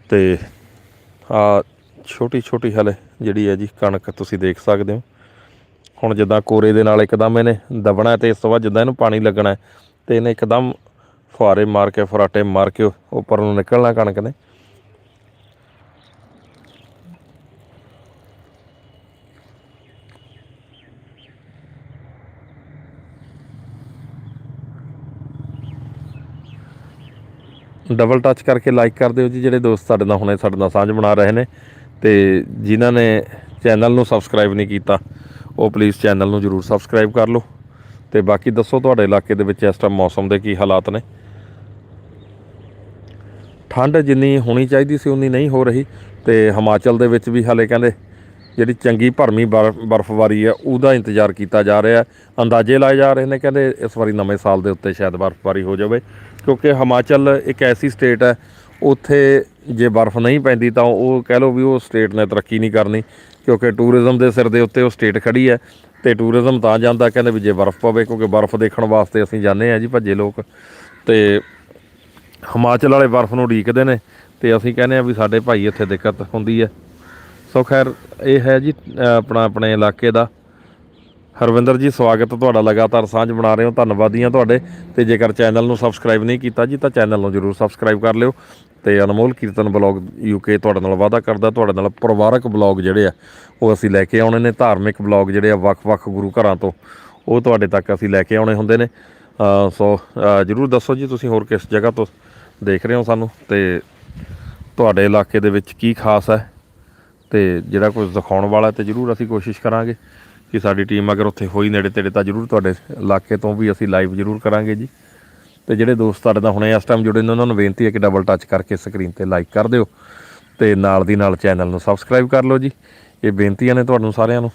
Speaker 1: ਤੇ ਆ ਛੋਟੀ ਛੋਟੀ ਹਲੇ ਜਿਹੜੀ ਹੈ ਜੀ ਕਣਕ ਤੁਸੀਂ ਦੇਖ ਸਕਦੇ ਹੋ। ਹੁਣ ਜਿੱਦਾਂ ਕੋਰੇ ਦੇ ਨਾਲ ਇੱਕਦਮ ਇਹਨੇ ਦਬਣਾ ਹੈ ਤੇ ਇਸ ਤੋਂ ਬਾਅਦ ਜਿੱਦਾਂ ਇਹਨੂੰ ਪਾਣੀ ਲੱਗਣਾ ਹੈ ਤੇ ਇਹਨੇ ਇੱਕਦਮ ਫੁਹਾਰੇ ਮਾਰ ਕੇ, ਫਰਾਟੇ ਮਾਰ ਕੇ ਉੱਪਰ ਨੂੰ ਨਿਕਲਣਾ ਕਣਕ ਨੇ। ਡਬਲ ਟੱਚ ਕਰਕੇ ਲਾਈਕ ਕਰ ਦਿਓ ਜੀ, ਜਿਹੜੇ ਦੋਸਤ ਸਾਡੇ ਨਾਲ ਹੁਣੇ ਸਾਡੇ ਨਾਲ ਸਾਂਝ ਬਣਾ ਰਹੇ ਨੇ। ਤੇ ਜਿਨ੍ਹਾਂ ਨੇ ਚੈਨਲ ਨੂੰ ਸਬਸਕ੍ਰਾਈਬ ਨਹੀਂ ਕੀਤਾ, ਉਹ ਪਲੀਜ਼ ਚੈਨਲ ਨੂੰ ਜਰੂਰ ਸਬਸਕ੍ਰਾਈਬ ਕਰ ਲਓ। ਤੇ ਬਾਕੀ ਦੱਸੋ ਤੁਹਾਡੇ ਇਲਾਕੇ ਦੇ ਵਿੱਚ ਇਸ ਟਾਈਮ ਮੌਸਮ ਦੇ ਕੀ ਹਾਲਾਤ ਨੇ? ਠੰਡ ਜਿੰਨੀ ਹੋਣੀ ਚਾਹੀਦੀ ਸੀ, ਉਨੀ ਨਹੀਂ ਹੋ ਰਹੀ। ਤੇ ਹਿਮਾਚਲ ਦੇ ਵਿੱਚ ਵੀ ਹਾਲੇ ਕਹਿੰਦੇ ਜਿਹੜੀ ਚੰਗੀ ਭਰਮੀ ਬਰਫ਼- ਬਰਫ਼ਬਾਰੀ ਹੈ, ਉਹਦਾ ਇੰਤਜ਼ਾਰ ਕੀਤਾ ਜਾ ਰਿਹਾ ਅੰਦਾਜ਼ੇ ਲਾਏ ਜਾ ਰਹੇ ਨੇ ਕਹਿੰਦੇ ਇਸ ਵਾਰੀ ਨਵੇਂ ਸਾਲ ਦੇ ਉੱਤੇ ਸ਼ਾਇਦ ਬਰਫ਼ਬਾਰੀ ਹੋ ਜਾਵੇ, ਕਿਉਂਕਿ ਹਿਮਾਚਲ ਇੱਕ ਐਸੀ ਸਟੇਟ ਹੈ, ਉੱਥੇ ਜੇ ਬਰਫ਼ ਨਹੀਂ ਪੈਂਦੀ ਤਾਂ ਉਹ ਕਹਿ ਲਓ ਵੀ ਉਹ ਸਟੇਟ ਨੇ ਤਰੱਕੀ ਨਹੀਂ ਕਰਨੀ, ਕਿਉਂਕਿ ਟੂਰਿਜ਼ਮ ਦੇ ਸਿਰ ਦੇ ਉੱਤੇ ਉਹ ਸਟੇਟ ਖੜੀ ਹੈ ਤੇ ਟੂਰਿਜ਼ਮ ਤਾਂ ਜਾਂਦਾ ਕਹਿੰਦੇ ਵੀ ਜੇ ਬਰਫ਼ ਪਵੇ, ਕਿਉਂਕਿ ਬਰਫ਼ ਦੇਖਣ ਵਾਸਤੇ ਅਸੀਂ ਜਾਂਦੇ ਆ ਜੀ ਭੱਜੇ ਲੋਕ, ਤੇ ਹਿਮਾਚਲ ਵਾਲੇ ਬਰਫ਼ ਨੂੰ ਉਡੀਕਦੇ ਨੇ, ਤੇ ਅਸੀਂ ਕਹਿੰਦੇ ਆ ਵੀ ਸਾਡੇ ਭਾਈ ਇੱਥੇ ਦਿੱਕਤ ਹੁੰਦੀ ਹੈ। ਸੋ ਖੈਰ, ਇਹ ਹੈ ਜੀ ਆਪਣਾ, ਆਪਣੇ ਇਲਾਕੇ ਦਾ। ਹਰਵਿੰਦਰ ਜੀ, ਸਵਾਗਤ ਤੁਹਾਡਾ ਲਗਾਤਾਰ ਸਾਂਝ ਬਣਾ ਰਹੇ ਹੋ। ਧੰਨਵਾਦੀਆਂ ਤੁਹਾਡੇ। ਤੇ ਜੇਕਰ ਚੈਨਲ ਨੂੰ ਸਬਸਕ੍ਰਾਈਬ ਨਹੀਂ ਕੀਤਾ ਜੀ, ਤਾਂ ਚੈਨਲ ਨੂੰ ਜਰੂਰ ਸਬਸਕ੍ਰਾਈਬ ਕਰ ਲਿਓ। ਤੇ ਅਨਮੋਲ ਕੀਰਤਨ ਬਲੌਗ ਯੂਕੇ ਤੁਹਾਡੇ ਨਾਲ ਵਾਅਦਾ ਕਰਦਾ, ਤੁਹਾਡੇ ਨਾਲ ਪਰਿਵਾਰਕ ਬਲੌਗ ਜਿਹੜੇ ਆ, ਉਹ ਅਸੀਂ ਲੈ ਕੇ ਆਉਣੇ ਨੇ। ਧਾਰਮਿਕ ਬਲੌਗ ਜਿਹੜੇ ਆ, ਵੱਖ-ਵੱਖ ਗੁਰੂ ਘਰਾਂ ਤੋਂ, ਉਹ ਤੁਹਾਡੇ ਤੱਕ ਅਸੀਂ ਲੈ ਕੇ ਆਉਣੇ ਹੁੰਦੇ ਨੇ। ਸੋ ਜਰੂਰ ਦੱਸੋ ਜੀ, ਤੁਸੀਂ ਹੋਰ ਕਿਸ ਜਗ੍ਹਾ ਤੋਂ ਦੇਖ ਰਹੇ ਹੋ ਸਾਨੂੰ? ਤੇ ਤੁਹਾਡੇ ਇਲਾਕੇ ਦੇ ਵਿੱਚ ਕੀ ਖਾਸ ਹੈ? ਤੇ ਜਿਹੜਾ ਕੁਝ ਦਿਖਾਉਣ ਵਾਲਾ ਤੇ ਜਰੂਰ ਅਸੀਂ ਕੋਸ਼ਿਸ਼ ਕਰਾਂਗੇ ਕਿ ਸਾਡੀ ਟੀਮ ਅਗਰ ਉੱਥੇ ਹੋਈ ਨੇੜੇ ਤੇੜੇ ਤਾਂ ਜਰੂਰ ਤੁਹਾਡੇ ਇਲਾਕੇ ਤੋਂ ਵੀ ਅਸੀਂ ਲਾਈਵ ਜਰੂਰ ਕਰਾਂਗੇ ਜੀ। ਤੇ ਜਿਹੜੇ ਦੋਸਤ ਤੁਹਾਡੇ ਨਾਲ ਹੁਣੇ ਇਸ ਟਾਈਮ ਜੁੜੇ ਨੇ, ਉਹਨਾਂ ਨੂੰ ਬੇਨਤੀ ਹੈ ਕਿ ਡਬਲ ਟੱਚ ਕਰਕੇ ਸਕਰੀਨ ਤੇ ਲਾਈਕ ਕਰ ਦਿਓ ਤੇ ਨਾਲ ਦੀ ਨਾਲ ਚੈਨਲ ਨੂੰ ਸਬਸਕ੍ਰਾਈਬ ਕਰ ਲਓ ਜੀ। ਇਹ ਬੇਨਤੀਆਂ ਨੇ ਤੁਹਾਨੂੰ ਸਾਰਿਆਂ ਨੂੰ।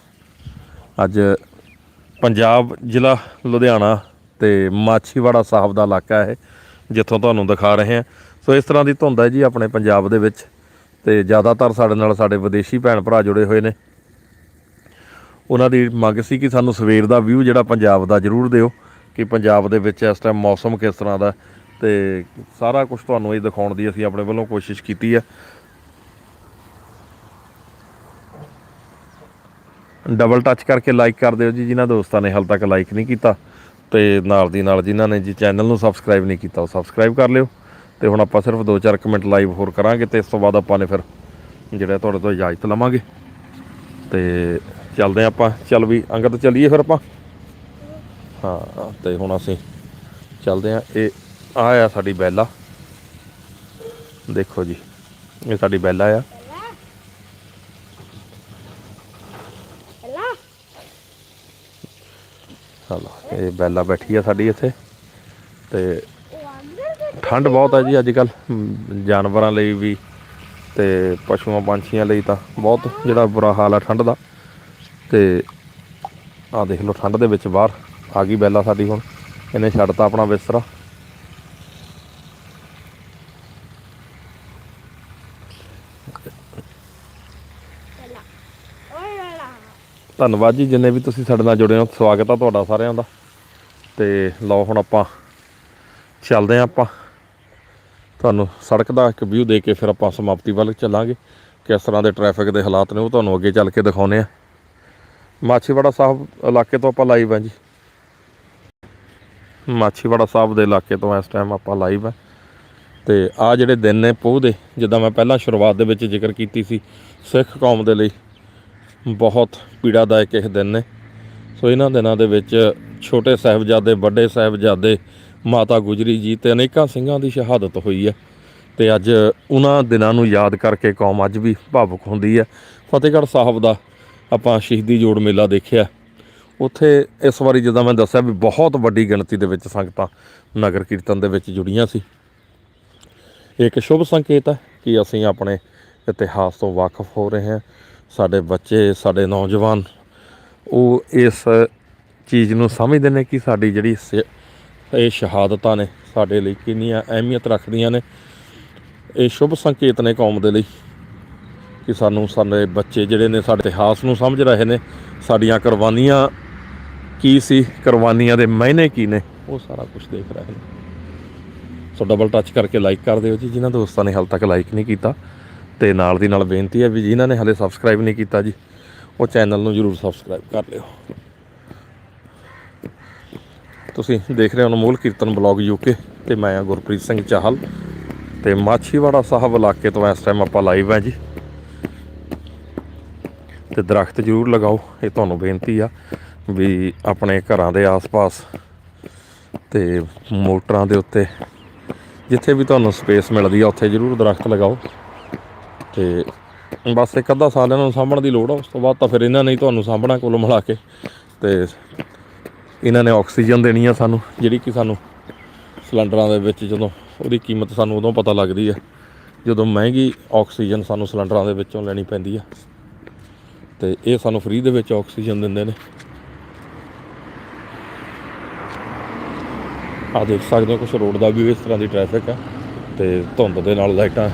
Speaker 1: ਅੱਜ ਪੰਜਾਬ ਜ਼ਿਲ੍ਹਾ ਲੁਧਿਆਣਾ ਤੇ ਮਾਛੀਵਾੜਾ ਸਾਹਿਬ ਦਾ ਇਲਾਕਾ ਹੈ, ਜਿੱਥੋਂ ਤੁਹਾਨੂੰ ਦਿਖਾ ਰਹੇ ਹਾਂ। ਸੋ ਇਸ ਤਰ੍ਹਾਂ ਦੀ ਧੁੰਦ ਹੈ ਜੀ ਆਪਣੇ ਪੰਜਾਬ ਦੇ ਵਿੱਚ। ਤੇ ਜ਼ਿਆਦਾਤਰ ਸਾਡੇ ਨਾਲ ਸਾਡੇ ਵਿਦੇਸ਼ੀ ਭੈਣ ਭਰਾ ਜੁੜੇ ਹੋਏ ਨੇ। ਉਹਨਾਂ ਦੀ ਮੰਗ ਸੀ ਕਿ ਸਾਨੂੰ ਸਵੇਰ ਦਾ ਵਿਊ ਜਿਹੜਾ ਪੰਜਾਬ ਦਾ ਜ਼ਰੂਰ ਦਿਓ, ਕਿ ਪੰਜਾਬ ਦੇ ਵਿੱਚ ਇਸ ਟਾਈਮ ਮੌਸਮ ਕਿਸ ਤਰ੍ਹਾਂ ਦਾ ਤੇ ਸਾਰਾ ਕੁਝ ਤੁਹਾਨੂੰ ਇਹ ਦਿਖਾਉਣ ਦੀ ਅਸੀਂ ਆਪਣੇ ਵੱਲੋਂ ਕੋਸ਼ਿਸ਼ ਕੀਤੀ ਹੈ। ਡਬਲ ਟੱਚ ਕਰਕੇ ਲਾਈਕ ਕਰ ਦਿਓ ਜੀ, ਜਿਨ੍ਹਾਂ ਦੋਸਤਾਂ ਨੇ ਹਾਲ ਤੱਕ ਲਾਈਕ ਨਹੀਂ ਕੀਤਾ ਤੇ ਨਾਲ ਦੀ ਨਾਲ ਜਿਨ੍ਹਾਂ ਨੇ ਜੀ ਚੈਨਲ ਨੂੰ ਸਬਸਕ੍ਰਾਈਬ ਨਹੀਂ ਕੀਤਾ ਉਹ ਸਬਸਕ੍ਰਾਈਬ ਕਰ ਲਿਓ। ਤੇ ਹੁਣ ਆਪਾਂ ਸਿਰਫ 2-4 ਮਿੰਟ ਲਾਈਵ ਹੋਰ ਕਰਾਂਗੇ ਤੇ ਇਸ ਤੋਂ ਬਾਅਦ ਆਪਾਂ ਨੇ ਫਿਰ ਜਿਹੜਾ ਤੁਹਾਡੇ ਤੋਂ ਇਜਾਜ਼ਤ ਲਵਾਂਗੇ। ਤੇ ਚੱਲਦੇ ਹਾਂ ਆਪਾਂ, ਚੱਲ ਵੀ ਅੰਗਦ ਚੱਲੀਏ ਫਿਰ ਆਪਾਂ। ਹਾਂ, ਤੇ ਹੁਣ ਅਸੀਂ ਚੱਲਦੇ ਹਾਂ। ਇਹ ਆ ਆ ਸਾਡੀ ਬੈਲਾ। ਦੇਖੋ ਜੀ, ਇਹ ਸਾਡੀ ਬੈਲਾ ਆ।
Speaker 2: Hello?
Speaker 1: ਇਹ ਬੈਲਾ ਬੈਠੀ ਆ ਸਾਡੀ ਇੱਥੇ। ਤੇ ਠੰਡ ਬਹੁਤ ਹੈ ਜੀ ਅੱਜ ਕੱਲ ਜਾਨਵਰਾਂ ਲਈ ਵੀ ਤੇ ਪਸ਼ੂਆਂ ਪੰਛੀਆਂ ਲਈ ਤਾਂ ਬਹੁਤ ਜਿਹੜਾ ਬੁਰਾ ਹਾਲ ਆ ਠੰਡ ਦਾ। ਤੇ ਆਹ ਦੇਖ ਲਓ ਠੰਡ ਦੇ ਵਿੱਚ ਬਾਹਰ ਆ ਗਈ ਬੈਲਾ ਸਾਡੀ ਹੁਣ। ਇਹਨੇ ਛੱਡਤਾ ਆਪਣਾ ਬਿਸਤਰਾ। ਧੰਨਵਾਦ ਜੀ, ਜਿੰਨੇ ਵੀ ਤੁਸੀਂ ਸਾਡੇ ਨਾਲ ਜੁੜੇ ਹੋ, ਸਵਾਗਤ ਆ ਤੁਹਾਡਾ ਸਾਰਿਆਂ ਦਾ। ਤੇ ਲਓ ਹੁਣ ਆਪਾਂ ਚੱਲਦੇ ਹਾਂ ਆਪਾਂ। ਤੁਹਾਨੂੰ ਸੜਕ ਦਾ ਇੱਕ ਵਿਊ ਦੇ ਕੇ ਫਿਰ ਆਪਾਂ ਸਮਾਪਤੀ ਵੱਲ ਚੱਲਾਂਗੇ। ਕਿਸ ਤਰ੍ਹਾਂ ਦੇ ਟ੍ਰੈਫਿਕ ਦੇ ਹਾਲਾਤ ਨੇ ਉਹ ਤੁਹਾਨੂੰ ਅੱਗੇ ਚੱਲ ਕੇ ਦਿਖਾਉਨੇ ਆ ਮਾਛੀਵਾੜਾ ਸਾਹਿਬ ਇਲਾਕੇ ਤੋਂ ਆਪਾਂ ਲਾਈਵ ਆ ਜੀ। ਮਾਛੀਵਾੜਾ ਸਾਹਿਬ ਦੇ ਇਲਾਕੇ ਤੋਂ ਇਸ ਟਾਈਮ ਆਪਾਂ ਲਾਈਵ ਆ ਤੇ ਆ ਜਿਹੜੇ ਦਿਨ ਨੇ ਪੋਹ ਦੇ ਜਿੱਦਾਂ ਮੈਂ ਪਹਿਲਾਂ ਸ਼ੁਰੂਆਤ ਦੇ ਵਿੱਚ ਜ਼ਿਕਰ ਕੀਤੀ ਸੀ, ਸਿੱਖ ਕੌਮ ਦੇ ਲਈ ਬਹੁਤ ਪੀੜਾਦਾਇਕ ਇਹ ਦਿਨ ਨੇ। ਸੋ ਇਹਨਾਂ ਦਿਨਾਂ ਦੇ ਵਿੱਚ ਛੋਟੇ ਸਾਹਿਬਜ਼ਾਦੇ, ਵੱਡੇ ਸਾਹਿਬਜ਼ਾਦੇ ਮਾਤਾ ਗੁਜਰੀ ਜੀ ਤੇ ਅਨੇਕਾਂ ਸਿੰਘਾਂ ਦੀ ਸ਼ਹਾਦਤ ਹੋਈ ਹੈ। ਤੇ ਅੱਜ ਉਹਨਾਂ ਦਿਨਾਂ ਨੂੰ ਯਾਦ ਕਰਕੇ ਕੌਮ ਅੱਜ ਵੀ ਭਾਵੁਕ ਹੁੰਦੀ ਹੈ। ਫਤਿਹਗੜ੍ਹ ਸਾਹਿਬ ਦਾ ਆਪਾਂ ਸ਼ਹੀਦੀ ਜੋੜ ਮੇਲਾ ਦੇਖਿਆ। ਉੱਥੇ ਇਸ ਵਾਰੀ ਜਿੱਦਾਂ ਮੈਂ ਦੱਸਿਆ ਵੀ ਬਹੁਤ ਵੱਡੀ ਗਿਣਤੀ ਦੇ ਵਿੱਚ ਸੰਗਤਾਂ ਨਗਰ ਕੀਰਤਨ ਦੇ ਵਿੱਚ ਜੁੜੀਆਂ ਸੀ। ਇਹ ਇੱਕ ਸ਼ੁਭ ਸੰਕੇਤ ਹੈ ਕਿ ਅਸੀਂ ਆਪਣੇ ਇਤਿਹਾਸ ਤੋਂ ਵਾਕਿਫ ਹੋ ਰਹੇ ਹਾਂ। ਸਾਡੇ ਬੱਚੇ, ਸਾਡੇ ਨੌਜਵਾਨ, ਉਹ ਇਸ ਚੀਜ਼ ਨੂੰ ਸਮਝਦੇ ਨੇ ਕਿ ਸਾਡੀ ਜਿਹੜੀ ਸ- ਇਹ ਸ਼ਹਾਦਤਾਂ ਨੇ ਸਾਡੇ ਲਈ ਕਿੰਨੀਆਂ ਅਹਿਮੀਅਤ ਰੱਖਦੀਆਂ ਨੇ। ਇਹ ਸ਼ੁਭ ਸੰਕੇਤ ਨੇ ਕੌਮ ਦੇ ਲਈ ਕਿ ਸਾਨੂੰ ਸਾਡੇ ਬੱਚੇ ਜਿਹੜੇ ਨੇ ਸਾਡੇ ਇਤਿਹਾਸ ਨੂੰ ਸਮਝ ਰਹੇ ਨੇ, ਸਾਡੀਆਂ ਕੁਰਬਾਨੀਆਂ ਕੀ ਸੀ, ਕੁਰਬਾਨੀਆਂ ਦੇ ਮਾਇਨੇ ਕੀ ਨੇ, ਉਹ ਸਾਰਾ ਕੁਝ ਦੇਖ ਰਹੇ ਨੇ। ਸੋ ਡਬਲ ਟੱਚ ਕਰਕੇ ਲਾਈਕ ਕਰ ਦਿਓ ਜੀ, ਜਿਨ੍ਹਾਂ ਦੋਸਤਾਂ ਨੇ ਹਾਲ ਤੱਕ ਲਾਈਕ ਨਹੀਂ ਕੀਤਾ। ਤੇ ਨਾਲ ਦੀ ਨਾਲ ਬੇਨਤੀ ਹੈ ਵੀ ਜਿਨ੍ਹਾਂ ਨੇ ਹਾਲੇ ਸਬਸਕ੍ਰਾਈਬ ਨਹੀਂ ਕੀਤਾ ਜੀ, ਉਹ ਚੈਨਲ ਨੂੰ ਜਰੂਰ ਸਬਸਕ੍ਰਾਈਬ ਕਰ ਲਿਓ। ਤੁਸੀਂ ਦੇਖ ਰਹੇ ਹੋ ਅਨਮੋਲ ਕੀਰਤਨ ਬਲੌਗ ਯੂਕੇ ਤੇ ਮੈਂ ਆ ਗੁਰਪ੍ਰੀਤ ਸਿੰਘ ਚਾਹਲ ਤੇ ਮਾਛੀਵਾੜਾ ਸਾਹਿਬ ਇਲਾਕੇ ਤੋਂ ਇਸ ਟਾਈਮ ਆਪਾਂ ਲਾਈਵ ਹੈ ਜੀ। ਤੇ ਦਰਖਤ ਜਰੂਰ ਲਗਾਓ, ਇਹ ਤੁਹਾਨੂੰ ਬੇਨਤੀ ਆ ਵੀ ਆਪਣੇ ਘਰਾਂ ਦੇ ਆਸ-ਪਾਸ ਤੇ ਮੋਟਰਾਂ ਦੇ ਉੱਤੇ ਜਿੱਥੇ ਵੀ ਤੁਹਾਨੂੰ ਸਪੇਸ ਮਿਲਦੀ ਆ, ਉੱਥੇ ਜਰੂਰ ਦਰਖਤ ਲਗਾਓ। ਤੇ ਬਸ ਇੱਕ ਅੱਧਾ ਸਾਲ ਇਹਨਾਂ ਨੂੰ ਸਾਂਭਣ ਦੀ ਲੋੜ ਆ, ਉਸ ਤੋਂ ਬਾਅਦ ਤਾਂ ਫਿਰ ਇਹਨਾਂ ਨੇ ਤੁਹਾਨੂੰ ਸਾਂਭਣਾ ਕੁੱਲ ਮਿਲਾ ਕੇ। ਤੇ ਇਹਨਾਂ ਨੇ ਆਕਸੀਜਨ ਦੇਣੀ ਆ ਸਾਨੂੰ, ਜਿਹੜੀ ਕਿ ਸਾਨੂੰ ਸਿਲੰਡਰਾਂ ਦੇ ਵਿੱਚ ਜਦੋਂ ਉਹਦੀ ਕੀਮਤ ਸਾਨੂੰ ਉਦੋਂ ਪਤਾ ਲੱਗਦੀ ਹੈ ਜਦੋਂ ਮਹਿੰਗੀ ਆਕਸੀਜਨ ਸਾਨੂੰ ਸਿਲੰਡਰਾਂ ਦੇ ਵਿੱਚੋਂ ਲੈਣੀ ਪੈਂਦੀ ਆ। ਤੇ ਇਹ ਸਾਨੂੰ ਫ੍ਰੀ ਦੇ ਵਿੱਚ ਆਕਸੀਜਨ ਦਿੰਦੇ ਨੇ। ਆ ਦੇਖ ਸਕਦੇ ਹੋ ਕੁਝ ਰੋਡ ਦਾ ਵੀ ਇਸ ਤਰ੍ਹਾਂ ਦੀ ਟ੍ਰੈਫਿਕ ਹੈ ਤੇ ਧੁੰਦ ਦੇ ਨਾਲ ਲਾਈਟਾਂ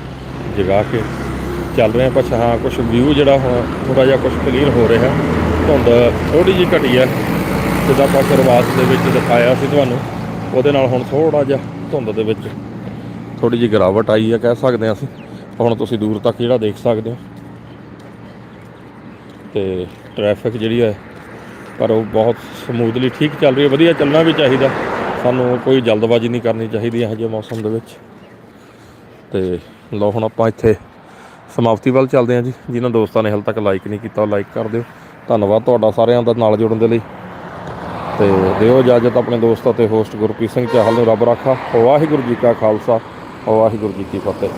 Speaker 1: ਜਗਾ ਕੇ ਚੱਲ ਰਹੇ ਆ ਪਰ ਹਾਂ ਕੁਝ ਵਿਊ ਜਿਹੜਾ ਹੁਣ ਥੋੜਾ ਜਿਹਾ ਕੁਝ ਕਲੀਅਰ ਹੋ ਰਿਹਾ। ਧੁੰਦ ਥੋੜੀ ਜਿਹੀ ਘਟੀ ਹੈ ਜਿੱਦਾਂ ਆਪਾਂ ਕਰਵਾਸ ਦੇ ਵਿੱਚ ਦਿਖਾਇਆ ਸੀ ਤੁਹਾਨੂੰ, ਉਹਦੇ ਨਾਲ ਹੁਣ ਥੋੜਾ ਜਿਹਾ ਧੁੰਦ ਦੇ ਵਿੱਚ ਥੋੜੀ ਜਿਹੀ ਗਿਰਾਵਟ ਆਈ ਹੈ ਕਹਿ ਸਕਦੇ ਹਾਂ ਅਸੀਂ। ਹੁਣ ਤੁਸੀਂ ਦੂਰ ਤੱਕ ਜਿਹੜਾ ਦੇਖ ਸਕਦੇ ਹੋ। ਤੇ ਟ੍ਰੈਫਿਕ ਜਿਹੜੀ ਹੈ ਪਰ ਉਹ ਬਹੁਤ ਸਮੂਥਲੀ ਠੀਕ ਚੱਲ ਰਹੀ ਹੈ ਵਧੀਆ ਚੱਲਣਾ ਵੀ ਚਾਹੀਦਾ। ਸਾਨੂੰ ਕੋਈ ਜਲਦਬਾਜ਼ੀ ਨਹੀਂ ਕਰਨੀ ਚਾਹੀਦੀ ਇਹੋ ਜਿਹੇ ਮੌਸਮ ਦੇ ਵਿੱਚ। ਤੇ ਲਓ ਹੁਣ ਆਪਾਂ ਇੱਥੇ ਸਮਾਪਤੀ ਵੱਲ ਚੱਲਦੇ ਹਾਂ ਜੀ। ਜਿਨ੍ਹਾਂ ਦੋਸਤਾਂ ਨੇ ਹਾਲੇ ਤੱਕ ਲਾਈਕ ਨਹੀਂ ਕੀਤਾ, ਉਹ ਲਾਈਕ ਕਰ ਦਿਓ। ਧੰਨਵਾਦ ਤੁਹਾਡਾ ਸਾਰਿਆਂ ਦਾ ਨਾਲ ਜੁੜਨ ਦੇ ਲਈ। ਤੇ ਦਿਓ ਇਜਾਜ਼ਤ ਆਪਣੇ ਦੋਸਤਾਂ ਤੇ ਹੋਸਟ ਗੁਰਪ੍ਰੀਤ ਸਿੰਘ ਚਾਹਲ ਨੂੰ ਰੱਬ ਰਾਖਾ। ਵਾਹਿਗੁਰੂ ਜੀ ਕਾ ਖਾਲਸਾ, ਵਾਹਿਗੁਰੂ ਜੀ ਕੀ ਫਤਿਹ।